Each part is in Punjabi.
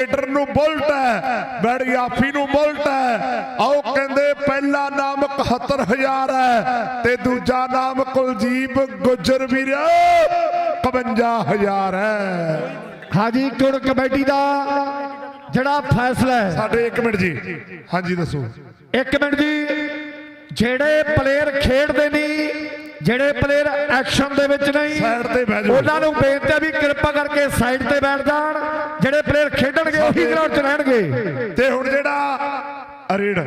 ਰੇਡਰ ਨੂੰ ਬੁਲਟ ਹੈ ਬੜਿਆਫੀ ਨੂੰ ਬੁਲਟ ਹੈ। ਆਓ ਕਹਿੰਦੇ ਪਹਿਲਾ ਨਾਮ 71000 ਹੈ ਤੇ ਦੂਜਾ ਨਾਮ ਕੁਲਜੀਤ ਗੁੱਜਰ ਵੀਰ 51000 ਹੈ। ਹਾਜੀ ਕੁੜ ਕਮੇਟੀ ਦਾ ਜਿਹੜਾ ਫੈਸਲਾ ਹੈ। ਸਾਡੇ 1 ਮਿੰਟ ਜੀ। ਹਾਂਜੀ ਦੱਸੋ। ਇੱਕ ਮਿੰਟ ਜੀ ਜਿਹੜੇ ਪਲੇਅਰ ਖੇਡਦੇ ਨਹੀਂ ਜਿਹੜੇ ਪਲੇਅਰ ਐਕਸ਼ਨ ਦੇ ਵਿੱਚ ਨਹੀਂ ਸਾਈਡ ਤੇ ਬਹਿ ਜਾਓ। ਉਹਨਾਂ ਨੂੰ ਬੇਨਤੀ ਹੈ ਵੀ ਕਿਰਪਾ ਕਰਕੇ ਸਾਈਡ ਤੇ ਬੈਠ ਜਾਣ। ਜਿਹੜੇ ਪਲੇਅਰ ਖੇਡਣਗੇ ਉਹੀ ਗਰਾਊਂਡ 'ਚ ਰਹਿਣਗੇ। ਤੇ ਹੁਣ ਜਿਹੜਾ ਅਰੇਡ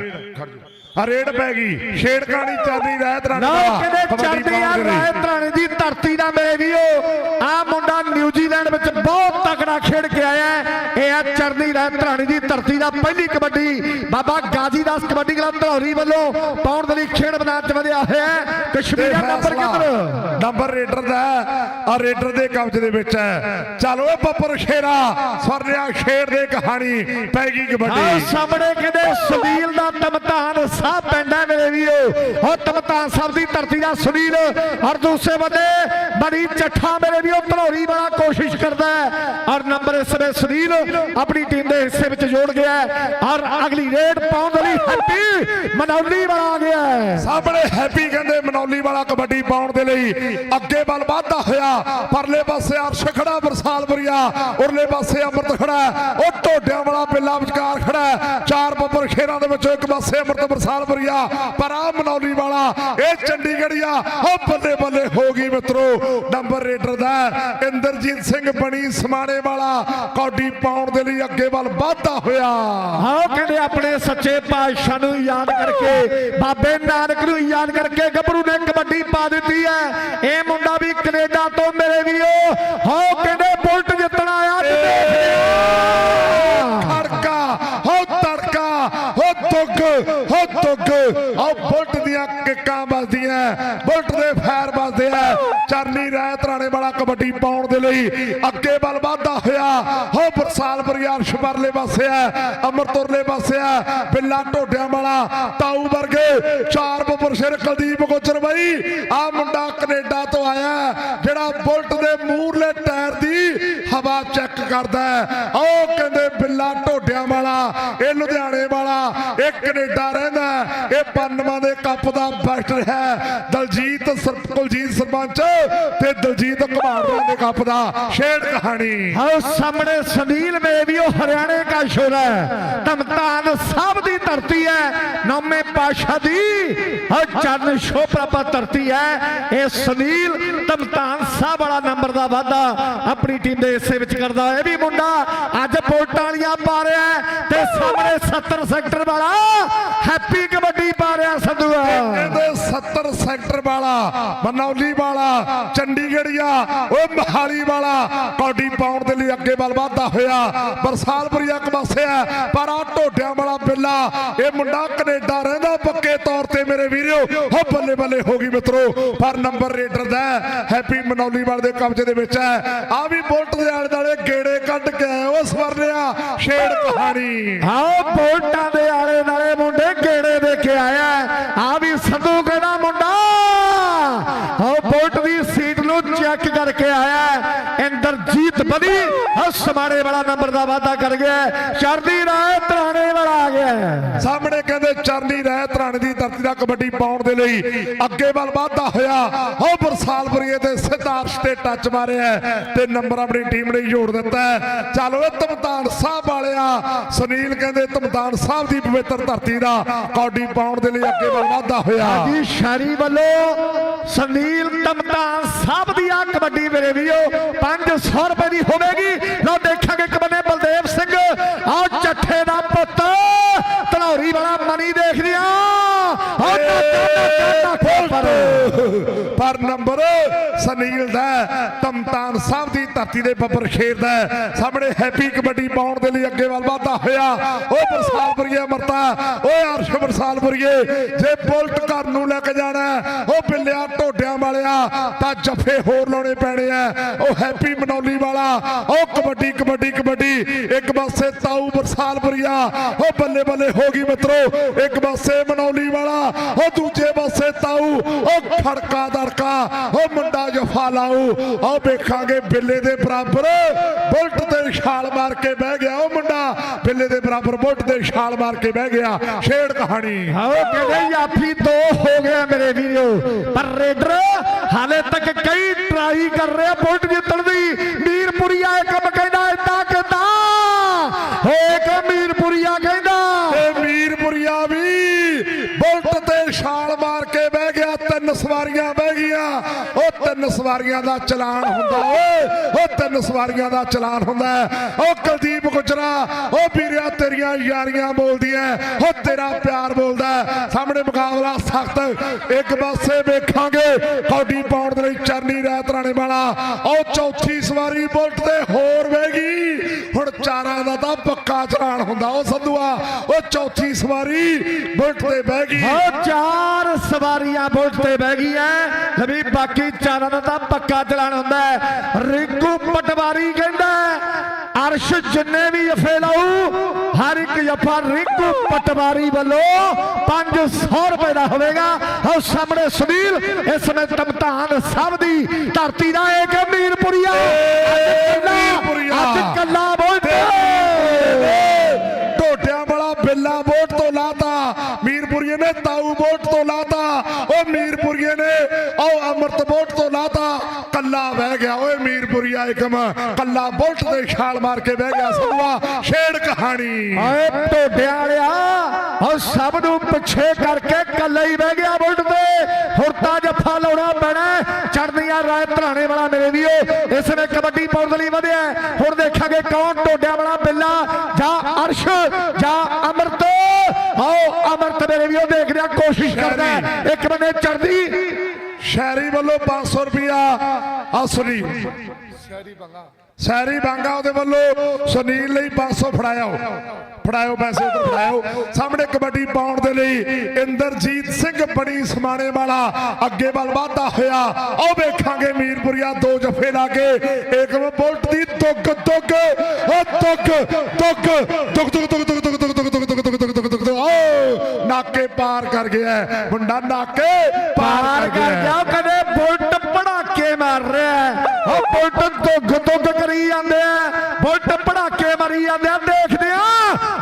ਅਰੇਡ ਪੈ ਗਈ। ਛੇੜਕਾਣੀ ਚੱਲਦੀ ਰਹਿਤ ਰਾਣੀ ਨਾ ਕਿਤੇ ਚੜਦੀ ਆ। ਰਾਏ ਤਰਾਣੇ ਦੀ ਧਰਤੀ ਦਾ ਮੇਰੇ ਵੀਓ ਆ ਮੁੰਡਾ ਨਿਊਜ਼ੀਲੈਂਡ ਵਿੱਚ ਬਹੁਤ ਤਕੜਾ ਖੇਡ ਕੇ ਆਇਆ ਹੈ। ਇਹ ਆ ਚੜਦੀ ਰਾਏ ਤਰਾਣੇ ਦੀ ਧਰਤੀ ਦਾ ਪਹਿਲੀ ਕਬੱਡੀ। ਬਾਬਾ ਗਾਜੀਦਾਸ ਕਬੱਡੀ ਕਲੱਬ ਧਰੌਰੀ ਵੱਲੋਂ ਪਾਉਣ ਦੇ ਲਈ ਖੇਡ ਮੈਦਾਨ 'ਚ ਵਧਿਆ ਹੋਇਆ ਕਸ਼ਮੀਰ ਨੰਬਰ ਕਿੱਧਰ? ਨੰਬਰ ਰੇਡਰ ਦਾ ਆ ਰੇਡਰ ਦੇ ਕਬਜ਼ੇ ਦੇ ਵਿੱਚ ਹੈ। ਚਲੋ ਏ ਬੱਬਰ ਸ਼ੇਰਾ ਸਵਰਨਿਆ ਸ਼ੇਰ ਦੇ ਕਹਾਣੀ ਪੈ ਗਈ ਕਬੱਡੀ। ਸਾਹਮਣੇ ਕਹਿੰਦੇ ਸੁਨੀਲ ਦਾ ਤਮਤਾਨ ਸਾਹਿਬ ਹੈ ਮੇਰੇ ਵੀਰੋ। ਉਹ ਤਮਤਾਨ ਸਾਹਿਬ ਦੀ ਧਰਤੀ ਦਾ ਸੁਨੀਲ ਔਰ ਦੂਸਰੇ ਬੰਦੇ ਬੜੀ ਚੱਠਾ ਮੇਰੇ ਵੀਰੋ ਧਨੌਰੀ ਵਾਲਾ ਕੋਸ਼ਿਸ਼ ਕਰਦਾ ਹੈ। ਔਰ ਨੰਬਰ ਇਸ ਵੇ ਸੁਨੀਲ ਆਪਣੀ ਟੀਮ ਦੇ ਹਿੱਸੇ ਵਿੱਚ ਜੋੜ ਗਿਆ ਹੈ। ਔਰ ਅਗਲੀ ਰੇਡ ਪਾਉਣ ਦੇ ਲਈ ਹੈਪੀ ਮਨੌਲੀ ਵਾਲਾ ਆ ਗਿਆ ਹੈ। ਸਾਹਮਣੇ ਹੈਪੀ ਕਹਿੰਦੇ ਮਨੌਲੀ ਵਾਲਾ ਕਬੱਡੀ ਪਾਉਣ ਦੇ ਲਈ ਅੱਗੇ ਵੱਲ ਵਾਧਾ ਹੋਇਆ, ਪਰਲੇ ਪਾਸੇ ਅਰਸ਼ ਖੜਾ ਬਰਸਾਲਪੁਰੀਆ, ਉਰਲੇ ਪਾਸੇ ਅਮਰਤ ਖੜਾ ਉਹ ਢੋਡਿਆਂ ਵਾਲਾ ਬਿੱਲਾ ਵਿਚਕਾਰ ਖੜਾ ਚਾਰ ਬੱਬਰ ਖੇਰਾਂ ਦੇ ਵਿੱਚੋਂ ਇੱਕ ਪਾਸੇ ਅਮਰਤ ਬਰਸਾਲਪੁਰੀਆ, ਪਰ ਆ ਮਨੌਲੀ ਵਾਲਾ, ਇਹ ਚੰਡੀਗੜ੍ਹੀਆ, ਉਹ ਬੱਲੇ ਬੱਲੇ ਹੋ ਗਈ ਮਿੱਤਰੋ ਨੰਬਰ ਰੇਡਰ ਦਾ ਇੰਦਰਜੀਤ ਸਿੰਘ ਬਣੀ ਸਮਾਣੇ ਵਾਲਾ, ਕੌਡੀ ਪਾਉਣ ਦੇ ਲਈ ਅੱਗੇ ਵੱਲ ਵਾਧਾ ਹੋਇਆ। ਆਓ ਕਹਿੰਦੇ ਆਪਣੇ ਸੱਚੇ ਪਾਤਸ਼ਾਹ ਨੂੰ ਯਾਦ ਕਰਕੇ, ਬਾਬੇ ਨਾਨਕ ਨੂੰ ਯਾਦ ਕਰਕੇ ਗੱਭਰੂ ਨੇ ਕਬੱਡੀ ਪਾ ਦਿੱਤੀ ਹੈ ਇਹ ਮੁੰਡਾ ਵੀ ਕੈਨੇਡਾ ਤੋਂ ਮੇਰੇ ਵੀਰੋ ਆਓ ਕਹਿੰਦੇ ਬੁਲਟ ਜਿੱਤਣ ਆਇਆ ਅੱਜ ਦੇਖ ਲਿਆ ਖੜਕਾ ਹੋ ਤੜਕਾ ਹੋ ਤੁੱਗ ਹੋ ਤੁੱਗ ਹੋ ਬੁਲਟ ਦੀਆਂ ਕਿੱਕਾਂ ਵੱਜਦੀਆਂ ਬੁਲਟ ਦੇ ਫੈਰ ਵੱਜਦੇ ਆ ਚਰਨੀ ਰਾਇ ਤਰਾਣੇ ਵਾਲਾ ਕਬੱਡੀ ਪਾਉਣ ਦੇ ਲਈ ਅੱਗੇ ਵੱਲ ਵਾਧਾ ਹੋਇਆ। ਹੋ ਬਰਸਾਲ ਬਰਿਆਰ ਸ਼ਪਰਲੇ ਪਾਸੇ ਆ ਅਮਰਤੁਰਲੇ ਪਾਸੇ ਆ, ਬਿੱਲਾ ਢੋਡਿਆਂ ਵਾਲਾ, ਤਾਊ ਵਰਗੇ ਚਾਰ ਬੱਬਰ ਸਿਰ ਕੁਲਦੀਪ ਗੋਚਰ ਬਾਈ, ਆ ਮੁੰਡਾ ਕੈਨੇਡਾ ਤੋਂ ਆਇਆ, ਜਿਹੜਾ ਬੁਲਟ ਦੇ ਮੂਹਰਲੇ ਟਾਇਰ ਦੀ ਹਵਾ ਚੈੱਕ ਕਰਦਾ ਉਹ ਕਹਿੰਦੇ ਬਿੱਲਾ ਢੋਡਿਆਂ ਵਾਲਾ, ਇਹ ਲੁਧਿਆਣੇ ਵਾਲਾ, ਇਹ ਕੈਨੇਡਾ ਰਹਿੰਦਾ ਇਹ ਪੰਨਵਾਂ ਦੇ ਕੱਪ ਦਾ ਬੈਸਟ ਹੈ। ਦਲਜੀਤ ਕੁਲਜੀਤ ਸਰਪੰਚ ਤੇ ਦਲਜੀਤ ਘਮਾੜਿਆਂ ਦੇ ਕੱਪ ਦਾ ਸ਼ੇਰ ਕਹਾਣੀ। ਆਓ ਸਾਹਮਣੇ ਸੁਨੀਲ ਮੇ ਹਰਿਆਣੇ ਦਾ ਸ਼ੋਰ ਹੈ। ਧਮਤਾਨ ਸਾਹਿਬ ਦੀ ਧਰਤੀ ਹੈ। ਨੌਵੇਂ ਪਾਸ਼ਾ ਦੀ ਹਰ ਚਰਨ ਸ਼ੋਭਰਾਪਾ ਧਰਤੀ ਹੈ। ਇਹ ਸੁਨੀਲ ਧਮਤਾਨ ਸਾਹਿਬ ਵਾਲਾ ਨੰਬਰ ਦਾ ਵਾਧਾ ਆਪਣੀ ਟੀਮ ਦੇ ਹਿੱਸੇ ਵਿੱਚ ਕਰਦਾ ਇਹ ਵੀ ਮੁੰਡਾ ਅੱਜ ਪੋਟਾਂ ਵਾਲੀਆਂ ਪਾ ਰਿਹਾ ਤੇ ਸਾਹਮਣੇ 70 ਸੈਕਟਰ ਵਾਲਾ ਹੈਪੀ ਕਬੱਡੀ ਪਾ ਰਿਹਾ ਸੰਧੂਆ ਕਹਿੰਦੇ 70 ਸੈਕਟਰ ਵਾਲਾ ਮਨੌਲੀ ਵਾਲਾ ਚੰਡੀਗੜ੍ਹੀਆ ਉਹ ਮਹਾਲੀ ਵਾਲਾ ਕੌਡੀ ਪਾਉਣ ਦੇ ਲਈ ਅੱਗੇ ਵੱਲ ਵਾਧਾ ਹੋਇਆ। ਬਰਸਾਲਪੁਰੀ ਇੱਕ ਪਾਸੇ ਹੈ ਪਰ ਆ ਢੋਡਿਆਂ ਵਾਲਾ ਬਿੱਲਾ ਇਹ ਮੁੰਡਾ ਕੈਨੇਡਾ ਰਹਿੰਦਾ ਪੱਕੇ ਤੌਰ ਤੇ ਮੇਰੇ ਵੀਰੋ। ਹੋ ਬੱਲੇ ਬੱਲੇ ਹੋ ਗਈ ਮਿੱਤਰੋ ਪਰ ਨੰਬਰ ਰੇਡਰ ਦਾ ਹੈ, ਹੈਪੀ ਮਨੌਲੀ ਵਾਲੇ ਦੇ ਕਬਜ਼ੇ ਦੇ ਵਿੱਚ ਹੈ ਆ ਵੀ ਬੁਲਟ ਦੇ ਆਲੇ ਦਾਲੇ ਗੇੜੇ ਕੱਢ ਕੇ ਆਏ ਉਹ ਸਵਰਨਿਆ ਛੇੜ ਕਹਾਣੀ। ਆਓ ਪੋਲਟਾਂ ਦੇ ਆਲੇ ਨਾਲੇ ਮੁੰਡੇ ਗੇੜੇ ਦੇ ਕੇ ਆਇਆ ਆ ਵੀ ਸੰਧੂ ਕਹਿੰਦਾ ਮੁੰਡਾ ਆਓ ਪੋਲਟ ਦੀ ਸੀਟ ਨੂੰ ਚੈੱਕ ਕਰਕੇ ਆਇਆ ਇੰਦਰਜੀਤ ਬਣੀ ਸਮਾਣੇ ਵਾਲਾ ਨੰਬਰ ਦਾ ਵਾਅਦਾ ਕਰ ਗਿਆ। ਚੜਦੀ ਰਾਹ ਤਰਾਣੇ ਵਾਲਾ ਆ ਗਿਆ। ਸਾਹਮਣੇ ਕਹਿੰਦੇ ਚਰਨੀ ਰਹਿ ਤਰਾਣੇ ਦੀ ਧਰਤੀ ਦਾ ਕਬੱਡੀ ਪਾਉਣ ਦੇ ਲਈ ਅੱਗੇ ਵੱਲ ਵਾਧਾ ਹੋਇਆ। ਹੋ ਬਰਸਾਲਪੁਰੀਏ ਤੇ ਸਿੱਧਾਰਸ਼ ਤੇ ਟੱਚ ਮਾਰਿਆ ਤੇ ਨੰਬਰ ਆਪਣੀ ਟੀਮ ਨੇ ਜੋੜ ਦਿੱਤਾ ਚੱਲ ਓਏ ਤਮਤਾਨ ਸਾਹਿਬ ਵਾਲਿਆ, ਸੁਨੀਲ ਕਹਿੰਦੇ ਤਮਤਾਨ ਸਾਹਿਬ ਦੀ ਪਵਿੱਤਰ ਧਰਤੀ ਦਾ ਕੌਡੀ ਪਾਉਣ ਦੇ ਲਈ ਅੱਗੇ ਵੱਲ ਵਾਧਾ ਹੋਇਆ। ਜੀ ਸ਼ਾਰੀ ਵੱਲੋਂ ਸੁਨੀਲ ਤਮਤਾਨ ਸਾਹਿਬ ਦੀ ਆ ਕਬੱਡੀ ਮੇਰੇ ਵੀਓ 500 ਰੁਪਏ ਦੀ ਹੋਵੇਗੀ। ਲਓ ਦੇਖਾਂਗੇ ਇੱਕ ਬੰਨੇ ਬਲਦੇਵ ਸਿੰਘ ਆ ਚੱਠੇ ਦਾ ਪੁੱਤ ਧਨੌਰੀ ਵਾਲਾ ਮਨੀ ਦੇਖਦੇ ਆ। ਪਰ ਪਰ ਨੰਬਰ ਸੁਨੀਲ ਦਾ ਹੈ, ਤਮਤਾਨ ਸਾਹਿਬ ਦੀ ਧਰਤੀ ਦੇ ਬੱਬਰ ਖੇਰ ਦਾ ਹੈ। ਸਾਹਮਣੇ ਹੈਪੀ ਕਬੱਡੀ ਪਾਉਣ ਦੇ ਲਈ ਅੱਗੇ ਵੱਲ ਵਾਧਾ ਹੋਇਆ। ਉਹ ਬਰਸਾਲਪੁਰੀਏ ਮਰਤਾ ਓਏ ਅਰਸ਼ ਬਰਸਾਲਪੁਰੀਏ ਜੇ ਬੁਲਟ ਘਰ ਨੂੰ ਲੈ ਕੇ ਜਾਣਾ ਹੈ, ਉਹ ਬਿੱਲਿਆ ਢੋਡਿਆਂ ਵਾਲਿਆ ਤਾਂ ਜੱਫੇ ਹੋਰ ਲਾਉਣੇ ਪੈਣੇ ਆ। ਉਹ ਹੈਪੀ ਮਨੌਲੀ ਵਾਲਾ ਉਹ ਕਬੱਡੀ ਕਬੱਡੀ ਕਬੱਡੀ ਇੱਕ ਪਾਸੇ ਤਾਊ ਬਰਸਾਲਪੁਰੀਆ ਉਹ ਬੱਲੇ ਬੱਲੇ ਹੋ ਗਈ ਮਿੱਤਰੋ, ਇੱਕ ਪਾਸੇ ਮਨੌਲੀ ਵਾਲਾ, ਉਹ ਦੂਜੇ ਪਾਸੇ ਤਾਊ, ਉਹ ਖੜਕਾ ਦੜਕਾ, ਉਹ ਮੁੰਡਾ ਜਫਾ ਲਾਊ, ਉਹ ਵੇਖਾਂਗੇ ਬਿੱਲੇ ਦੇ ਬਰਾਬਰ, ਬੁਲਟ ਤੇ ਛਾਲ ਮਾਰ ਕੇ ਬਹਿ ਗਿਆ ਉਹ ਮੁੰਡਾ, ਬਿੱਲੇ ਦੇ ਬਰਾਬਰ ਬੁਲਟ ਤੇ ਛਾਲ ਮਾਰ ਕੇ ਬਹਿ ਗਿਆ, ਛੇੜ ਕਹਾਣੀ। ਆਓ ਕਹਿੰਦੇ ਯਾਫੀ ਦੋ ਹੋ ਗਿਆ ਮੇਰੇ ਵੀਰੋ, ਪਰ ਰੇਡਰ ਹਾਲੇ ਤੱਕ ਕਈ ਟਰਾਈ ਕਰ ਰਿਹਾ ਬੁਲਟ ਜਿੱਤਣ ਦੀ। ਮੀਰਪੁਰੀਆ ਇਹ ਕੰਮ ਕਹਿੰਦਾ, ਏਦਾਂ ਕਿਦਾਂ ਏਕ ਮੀਰਪੁਰੀਆ ਕਹਿੰਦਾ ਤੇ ਵੀ ਬੁਲਟ ਤੇ ਛਾਲ ਮਾਰ ਕੇ ਬਹਿ ਗਿਆ ਤਿੰਨ ਸਵਾਰੀਆਂ ਬਹਿ ਗਈਆਂ। ਤਿੰਨ ਸਵਾਰੀਆਂ ਦਾ ਚਲਾਨ ਹੁੰਦਾ ਓਏ ਉਹ ਤਿੰਨ ਸਵਾਰੀਆਂ ਦਾ ਚਲਾਨ ਹੁੰਦਾ ਉਹ ਕੁਲਦੀਪ ਗੁਜਰਾ ਉਹ ਵੀਰਿਆ ਤੇਰੀਆਂ ਯਾਰੀਆਂ ਬੋਲਦੀਆਂ ਉਹ ਤੇਰਾ ਪਿਆਰ ਬੋਲਦਾ ਸਾਹਮਣੇ ਮੁਕਾਬਲਾ ਸਖਤ, ਇੱਕ ਪਾਸੇ ਵੇਖਾਂਗੇ ਕੌਡੀ ਪਾਉਣ ਦੇ ਲਈ ਚਰਨੀ ਰਾਤ ਰਾਣੇ ਵਾਲਾ। ਉਹ ਚੌਥੀ ਸਵਾਰੀ ਬੁਲਟ ਤੇ ਹੋਰ ਵੇਗੀ, ਹੁਣ ਚਾਰਾਂ ਦਾ ਤਾਂ ਪੱਕਾ ਚਲਾਨ ਹੁੰਦਾ ਉਹ ਸੰਧੂਆ। ਉਹ ਚੌਥੀ ਸਵਾਰੀ ਬੁਲਟ ਤੇ ਬਹਿ ਗਈ। ਉਹ ਚਾਰ ਸਵਾਰੀਆਂ ਬੁਲਟ ਤੇ ਬਹਿ ਗਈਆਂ। ਲਵੀ, ਬਾਕੀ ਚਾਰ ਦਾ ਤਾਂ ਪੱਕਾ ਚਲਾਨ ਹੁੰਦਾ ਹੈ ਰਿੰਕੂ ਪਟਵਾਰੀ ਕਹਿੰਦਾ ਅਰਸ਼ ਜਿੰਨੇ ਵੀ ਜਫੇ ਲਾਊ ਹਰ ਇੱਕ ਜਫਾ ਰਿੰਕੂ ਪਟਵਾਰੀ ਵੱਲੋਂ 500 ਰੁਪਏ ਦਾ ਹੋਵੇਗਾ ਉਹ ਸਾਹਮਣੇ ਸੁਨੀਲ ਇਸ ਸਮੇਂ ਤਮਤਾਨ ਸਭ ਦੀ ਧਰਤੀ ਦਾ ਇੱਕ ਮੀਰਪੁਰੀਆ ਅੱਜ ਕੱਲਾ ਮੀਰਪੁਰੀਆ। ਅੱਜ ਕੱਲਾ ਬੁਲਟ ਢੋਟਿਆਂ ਵਾਲਾ ਬਿੱਲਾ ਬੋਟ ਤੋਂ ਲਾਤਾ ਮੀਰਪੁਰੀਏ ਨੇ ਤਾਊ ਬੋਟ ਤੋਂ ਲਾਤਾ ਉਹ ਮੀਰਪੁਰੀਏ ਨੇ ਉਹ ਅਮਰਤ ਬੋਟ ਤੋਂ ਲਾਤਾ ਕੱਲਾ ਬਹਿ ਗਿਆ ਓਏ ਮੀਰਪੁਰੀਆ ਇਕਮ ਕੱਲਾ ਬੋਟ ਤੇ ਛਾਲ ਮਾਰ ਕੇ ਬਹਿ ਗਿਆ ਸੰਧੂਆ ਛੇੜ ਕਹਾਣੀ। ਓਏ ਢੋਡਿਆਂ ਵਾਲਿਆ ਉਹ ਸਭ ਨੂੰ ਪਿੱਛੇ ਕਰਕੇ ਕੱਲਾ ਹੀ ਬਹਿ ਗਿਆ ਬੁਲਟ ਤੇ। ਹੁਣ ਤਾਂ ਜੱਫਾ ਲਾਉਣਾ ਪੈਣਾ ਚੜਦੀਆਂ ਰਾਏ ਧਰਾਣੇ ਵਾਲਾ ਮੇਰੇ ਵੀਓ ਇਸ ਨੇ ਕਬੱਡੀ ਪਾਉਣ ਦੇ ਲਈ ਵਧਿਆ। ਹੁਣ ਦੇਖਾਂਗੇ ਕੌਣ ਢੋਡਿਆਂ ਵਾਲਾ ਬਿੱਲਾ ਜਾਂ ਅਰਸ਼ ਜਾਂ ਅਮਰਤ। ਆਓ ਅਮਰਤ ਮੇਰੇ ਵੀਓ ਦੇਖ ਰਿਹਾ ਕੋਸ਼ਿਸ਼ ਕਰਦਾ। ਇੱਕ ਬੰਨੇ ਚੜਦੀ ਸ਼ਹਿਰੀ ਵੱਲੋਂ 500 ਰੁਪਿਆ ਅਸਲੀ। ਸ਼ਹਿਰੀ ਬਾਂਗਾ ਉਹਦੇ ਵੱਲੋਂ ਸੁਨੀਲ ਲਈ 500 ਫੜਾਇਓ ਫੜਾਇਓ ਪੈਸੇ ਉਧਰ ਫੜਾਇਓ ਸਾਹਮਣੇ ਕਬੱਡੀ ਪਾਉਣ ਦੇ ਲਈ ਇੰਦਰਜੀਤ ਸਿੰਘ ਬੜੀ ਸਮਾਣੇ ਵਾਲਾ ਅੱਗੇ ਵੱਲ ਵਾਧਾ ਹੋਇਆ ਉਹ ਵੇਖਾਂਗੇ ਮੀਰਪੁਰੀਆ ਦੋ ਜਫੇ ਲਾ ਕੇ ਏਕਮ ਬੁਲਟ ਦੀ ਤੁੱਕ ਤੁੱਕ ਉਹ ਤੁੱਕ ਤੁੱਕ ਤੁੱਕ ਤੁੱਕ ਤੁੱਕ ਤੁੱਕ ਤੁੱਕ ਤੁੱਕ ਤੁੱਕ ਤੁੱਕ ਤੁੱਕ ਤੁੱਕ ਤੁੱਕ ਤੁੱਕ ਤੁੱਕ ਓ ਨਾਕੇ ਪਾਰ ਕਰ ਗਿਆ। ਮੁੰਡਾ ਨਾਕੇ ਪਾਰ ਕਰ ਗਿਆ ਕਦੇ ਬੁਲਟ ਪੜਾਕੇ ਮਾਰ ਰਿਹਾ ਹੈ। ਉਹ ਬੁਲਟ ਦੁੱਗ ਦੁੱਗ ਕਰੀ ਜਾਂਦੇ ਆ। ਬੁਲਟ ਪੜਾਕੇ ਮਾਰੀ ਜਾਂਦੇ ਆ। ਦੇਖਦੇ ਆ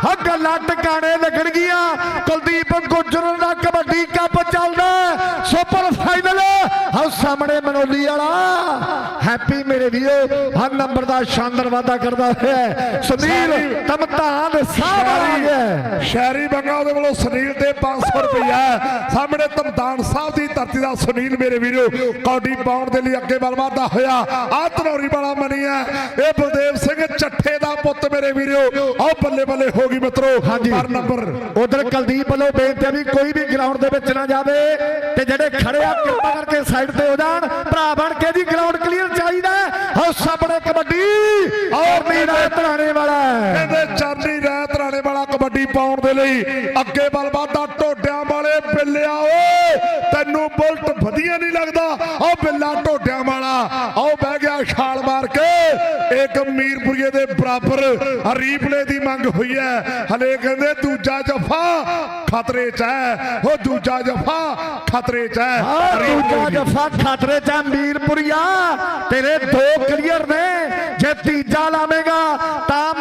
ਉਹ ਗੱਲਾਂ ਟਿਕਾਣੇ ਲੱਗਣਗੀਆਂ ਕੁਲਦੀਪ ਗੁੱਜਰ ਦਾ ਕਬੱਡੀ ਕੱਪ ਚੱਲਦਾ ਹੈ। Super final. ਹਾਂ ਸਾਹਮਣੇ ਮਨੋਲੀ ਵਾਲਾ। ਹੈਪੀ ਮੇਰੇ ਵੀਓ ਹਰ ਨੰਬਰ ਦਾ ਸ਼ਾਨਦਾਰ ਵਾਅਦਾ ਕਰਦਾ ਹੋਇਆ ਸੁਨੀਲ ਤਮਤਾਨ ਸਾਹਿਬ ਆ ਗਿਆ ਸ਼ਹਿਰੀ ਬੰਗਾ ਉਹਦੇ ਵੱਲੋਂ ਸੁਨੀਲ ਤੇ 500 ਰੁਪਇਆ ਸਾਹਮਣੇ ਤਮਦਾਨ ਸਾਹਿਬ ਦੀ ਧਰਤੀ ਦਾ ਸੁਨੀਲ ਮੇਰੇ ਵੀਰੋ। ਕੌਡੀ ਪਾਉਣ ਦੇ ਲਈ ਅੱਗੇ ਵੱਲ ਹੋਇਆ। ਆ ਧਨੌਰੀ ਵਾਲਾ ਮਨੀਆ। ਇਹ ਬਲਦੇਵ ਸਿੰਘ ਚੱਠੇ ਦਾ ਪੁੱਤ ਮੇਰੇ ਵੀਰੋ। ਆਹ ਬੱਲੇ ਬੱਲੇ ਹੋ ਗਈ ਮਿੱਤਰੋ। ਹਾਂਜੀ। ਪਰ ਨੰਬਰ। ਉਧਰ ਕੁਲਦੀਪ ਵੱਲੋਂ ਬੇਨਤੀ ਹੈ ਵੀ ਕੋਈ ਵੀ ਗਰਾਊਂਡ ਦੇ ਵਿੱਚ ਨਾ ਜਾਵੇ ਤੇ ਜਿਹੜੇ ਖੜੇ ਆ ਕਿਰਪਾ ਕਰਕੇ ਸਾਈਡ ਤੇ ਹੋ ਜਾਣ। ਭਰਾ ਬਣ ਕੇ ਜੀ ਗਰਾਊਂਡ ਕਲੀਅਰ ਚਾਹੀਦਾ ਹੋ। ਸਾਹਮਣੇ ਕਬੱਡੀ। ਔਰ ਨੀਰਾ ਧਰਾਣੇ ਵਾਲਾ। ਕਹਿੰਦੇ ਚਾਰਲੀ ਰੈਤ ਰਾਣੇ ਵਾਲਾ ਕਬੱਡੀ ਪਾਉਣ ਦੇ ਲਈ ਅੱਗੇ ਵੱਲ ਵਾਧਾ ਟੋਡਿਆਂ ਵਾਲੇ ਬਿੱਲਿਆ ਓਏ, ਤੈਨੂੰ ਬੁਲਟ ਵਧੀਆ ਨਹੀਂ ਲੱਗਦਾ। ਉਹ ਬਿੱਲਾ ਟੋਡਿਆਂ ਵਾਲਾ ਉਹ ਬਹਿ ਗਿਆ ਛਾਲ ਮਾਰ ਕੇ। ਇੱਕ ਮੀਰਪੁਰੀਏ ਦੇ ਬਰਾਬਰ ਰੀਪਲੇ ਦੀ ਮੰਗ ਹੋਈ ਹੈ। ਹਲੇ ਕਹਿੰਦੇ ਦੂਜਾ ਜਫਾ ਖਤਰੇ 'ਚ ਹੈ। ਉਹ ਦੂਜਾ ਜਫਾ ਖਤਰੇ 'ਚ ਹੈ, ਦੂਜਾ ਜਫਾ ਖਤਰੇ ਚ ਹੈ ਮੀਰਪੁਰੀਆ। ਤੇਰੇ ਦੋ ਕਲੀਅਰ ਨੇ। ਜੇ ਤੀਜਾ ਲਾਵੇਂਗਾ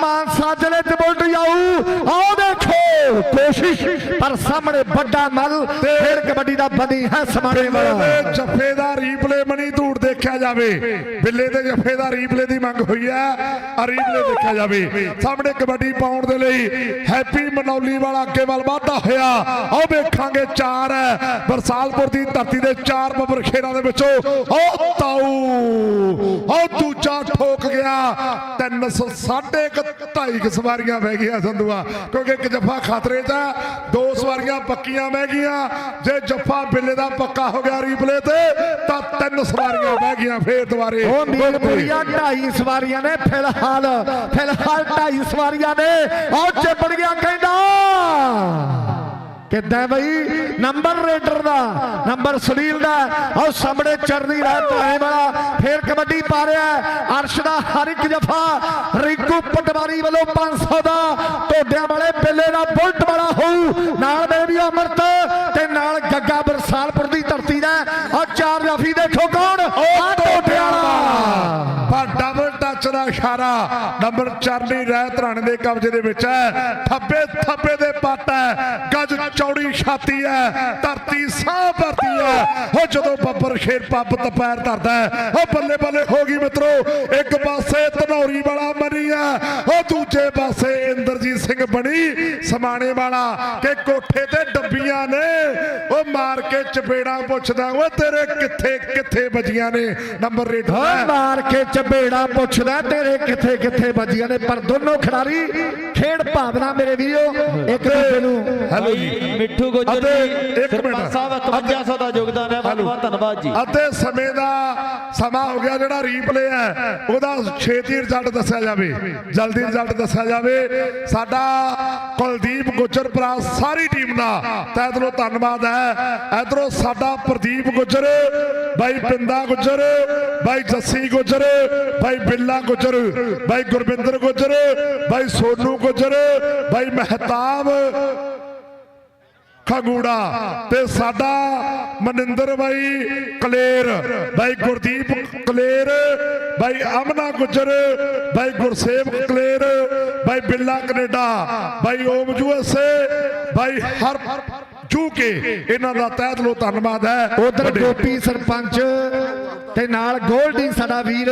ਮਾਨਸਾ ਜ਼ਿਲ੍ਹੇ ਚ ਬੁਲਟ ਜਾਊ ਆਓ ਦੇਖੋ, ਕੋਸ਼ਿਸ਼, ਪਰ ਸਾਹਮਣੇ ਵੱਡਾ ਮਲ, ਫੇਰ ਕਬੱਡੀ ਦਾ ਬਣੀ ਹੈ ਸਮਾਣੇ ਵਾਲਾ ਬਿੱਲੇ ਜੱਫੇ ਦਾ ਰੀਪਲੇ ਮਣੀ ਧੂੜ ਦੇਖਿਆ ਜਾਵੇ, ਬਿੱਲੇ ਦੇ ਜੱਫੇ ਦਾ ਰੀਪਲੇ ਦੀ ਮੰਗ ਹੋਈ ਹੈ ਆ ਰੀਪਲੇ ਦੇਖਿਆ ਜਾਵੇ। ਸਾਹਮਣੇ ਕਬੱਡੀ ਪਾਉਣ ਦੇ ਲਈ ਹੈਪੀ ਮਨੌਲੀ ਵਾਲਾ ਅੱਗੇ ਵੱਲ ਵਾਧਾ ਹੋਇਆ। ਆਓ ਵੇਖਾਂਗੇ, ਚਾਰ ਬਰਸਾਲਪੁਰ ਦੀ ਧਰਤੀ ਦੇ ਚਾਰ ਬੱਬਰ ਖੇਰਾਂ ਦੇ ਵਿੱਚੋਂ ਉਹ ਤਾਊ, ਉਹ ਦੂਜਾ ਠੋਕ ਗਿਆ। 300 ਸਾਢੇ ਕੁ ਢਾਈ ਕੁ ਸਵਾਰੀਆਂ ਬਹਿ ਗਈਆਂ ਸੰਧੂਆ, ਕਿਉਂਕਿ ਇੱਕ ਜੱਫਾ ਖਤਰੇ 'ਚ ਦੋ ਸਵਾਰੀਆਂ ਪੱਕੀਆਂ ਬਹਿ ਗਈਆਂ। ਜੇ ਜੱਫਾ ਬਿੱਲੇ ਦਾ ਪੱਕਾ ਹੋ ਗਿਆ ਰੀਪਲੇ ਤੇ, ਤਾਂ ਤਿੰਨ ਸਵਾਰੀਆਂ ਬਹਿ ਗਈਆਂ ਫੇਰ ਦੁਬਾਰੇ। ਉਹ ਮੀਰਪੁਰੀਆ ਢਾਈ ਸਵਾਰੀਆਂ ਨੇ ਫਿਲਹਾਲ ਫਿਲਹਾਲ ਢਾਈ ਸਵਾਰੀਆਂ ਨੇ। ਉਹ ਚਿਪੜ ਗਿਆ ਕਹਿੰਦਾ। ਕਿੱਦਾਂ ਬਈ? ਨੰਬਰ ਰੇਡਰ ਦਾ ਨੰਬਰ ਸੁਨੀਲ ਦਾ। ਉਹ ਸਾਹਮਣੇ ਚੜਦੀ ਰਾਹ ਧਾਰੇ ਵਾਲਾ ਫੇਰ ਕਬੱਡੀ ਪਾ ਰਿਹਾ। ਅਰਸ਼ ਦਾ ਹਰ ਇੱਕ ਜਫਾ। ਰਿੰਕੂ ਪਟਵਾਰੀ ਵੱਲੋਂ 500 ਦਾ। ਟੋਡਿਆਂ ਵਾਲੇ ਬੇਲੇ ਦਾ ਬੁਲਟ ਵਾਲਾ ਹੋਊ। ਨਾਲ ਬੇਬੀ ਅਮਰਤ ਤੇ ਨਾਲ ਗੱਗਾ ਬਰਸਾਲਪੁਰ ਦੀ ਧਰਤੀ ਦਾ ਉਹ ਚਾਰ ਜਾਫੀ ਦੇਖੋ ਕੌਣ ਉਹ ਟੋਡਿਆਂ ਵਾਲਾ ਪਰ ਡਬਲ ਇਸ਼ਾਰਾ ਨੰਬਰ ਚਰਨੀ ਰਹਿ ਧਰਾਣੇ ਦੇ ਕਬਜ਼ੇ ਦੇ ਵਿੱਚ ਹੈ। ਥੱਬੇ ਥੱਬੇ ਦੇ ਪੱਟ ਹੈ। ਗੱਜ ਚੌੜੀ ਛਾਤੀ ਹੈ। ਧਰਤੀ ਸਾਹ ਭਰਦੀ ਹੈ। ਉਹ ਜਦੋਂ ਬੱਬਰ ਸ਼ੇਰ ਪੱਬ ਤਪੈਰ ਧਰਦਾ ਹੈ ਉਹ ਬੱਲੇ ਬੱਲੇ ਹੋ ਗਈ ਮਿੱਤਰੋ ਇੱਕ ਪਾਸੇ ਧਨੌਰੀ ਵਾਲਾ ਮਨੀ ਆ ਉਹ ਦੂਜੇ ਪਾਸੇ ਇੰਦਰਜੀਤ ਸਿੰਘ ਬਣੀ ਸਮਾਣੇ ਵਾਲਾ ਕਿ ਕੋਠੇ ਤੇ ਡੱਬੀਆਂ ਨੇ। ਉਹ ਮਾਰ ਕੇ ਚਪੇੜਾਂ ਪੁੱਛਦਾ ਓਏ ਤੇਰੇ ਕਿੱਥੇ ਕਿੱਥੇ ਵੱਜੀਆਂ ਨੇ? ਨੰਬਰ ਰੇਟ ਓ ਮਾਰ ਕੇ ਚਪੇੜਾ ਪੁੱਛਦਾ ਤੇਰੇ ਕਿੱਥੇ ਕਿੱਥੇ ਵੱਜੀਆਂ ਨੇ ਪਰ ਦੋਨੋਂ ਖਿਡਾਰੀ ਖੇਡ ਭਾਵਨਾ ਮੇਰੇ ਵੀਰੋ ਇੱਕ ਦੂਜੇ ਨੂੰ। ਹੈਲੋ ਜੀ। ਮਿੱਠੂ ਗੁੱਜਰ ਅਤੇ ਜੀ ਇੱਕ ਮਿੰਟ। ਸਰਪੰਚ ਸਾਹਿਬ 5100 ਦਾ ਯੋਗਦਾਨ ਹੈ ਬਹੁਤ ਬਹੁਤ ਧੰਨਵਾਦ ਜੀ। ਅੱਧੇ ਸਮੇਂ ਦਾ ਸਮਾਂ ਹੋ ਗਿਆ ਜਿਹੜਾ ਰੀਪਲੇ ਹੈ ਉਹਦਾ ਛੇਤੀ ਰਿਜ਼ਲਟ ਦੱਸਿਆ ਜਾਵੇ। ਜਲਦੀ ਰਿਜ਼ਲਟ ਦੱਸਿਆ ਜਾਵੇ। ਸਾਡਾ ਕੁਲਦੀਪ ਗੁੱਜਰ ਭਰਾ ਸਾਰੀ ਟੀਮ ਦਾ ਤਹਿ ਦਿਲੋਂ ਧੰਨਵਾਦ ਹੈ। ਇਧਰੋਂ ਸਾਡਾ ਪ੍ਰਦੀਪ ਗੁੱਜਰ ਬਾਈ ਪਿੰਦਾ ਗੁੱਜਰ ਬਾਈ ਜੱਸੀ ਗੁੱਜਰ ਬਾਈ ਬਿੱਲਾ ਗੁੱਜਰ। ਬਾਈ ਗੁਰਵਿੰਦਰ ਗੁੱਜਰ, ਬਾਈ ਸੋਨੂ ਗੁੱਜਰ, ਬਾਈ ਮਹਿਤਾਬ ਖੰਗੂੜਾ ਤੇ ਸਾਡਾ ਮਨਿੰਦਰ ਬਾਈ ਕਲੇਰ, ਬਾਈ ਗੁਰਦੀਪ ਕਲੇਰ, ਬਾਈ ਅਮਨਾ ਗੁਜਰ, ਬਾਈ ਗੁਰਸੇਵ ਕਲੇਰ, ਬਾਈ ਬਿੱਲਾ ਕੈਨੇਡਾ, ਬਾਈ ਓਮ ਯੂਐਸਏ ਬਾਈ ਹਰ ਜੂ ਕੇ ਇਹਨਾਂ ਦਾ ਤਹਿ ਦਿਲੋਂ ਧੰਨਵਾਦ ਹੈ। ਉਧਰ ਗੋਪੀ ਸਰਪੰਚ ਤੇ ਨਾਲ ਗੋਲਡੀ ਸਾਡਾ ਵੀਰ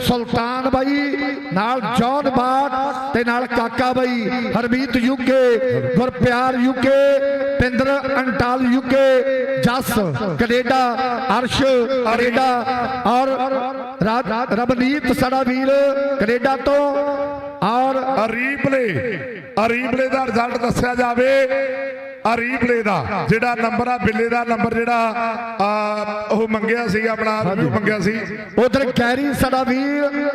ਸੁਲਤਾਨ ਬਾਈ ਨਾਲ ਜੌਨ ਬਾਟ ਤੇ ਨਾਲ ਕਾਕਾ ਬਾਈ Harmeet UK Gurpyar UK Pinder Antal UK Jas Canada Arsh Canada ਔਰ ਰਾ- ਰਵਨੀਤ ਸਾਡਾ ਵੀਰ ਕੈਨੇਡਾ ਤੋਂ ਔਰ ਅਰੀਪਲੇ ਅਰੀਪਲੇ ਦਾ ਰਿਜ਼ਲਟ ਦੱਸਿਆ ਜਾਵੇ। ਅਰੀਪਲੇ ਦਾ ਜਿਹੜਾ ਨੰਬਰ ਆ ਬਿੱਲੇ ਦਾ ਨੰਬਰ ਜਿਹੜਾ ਆ, ਉਹ ਮੰਗਿਆ ਸੀ ਆਪਣਾ ਰਿਵਿਊ ਮੰਗਿਆ ਸੀ। ਉਧਰ ਕੈਰੀ ਸਾਡਾ ਵੀਰ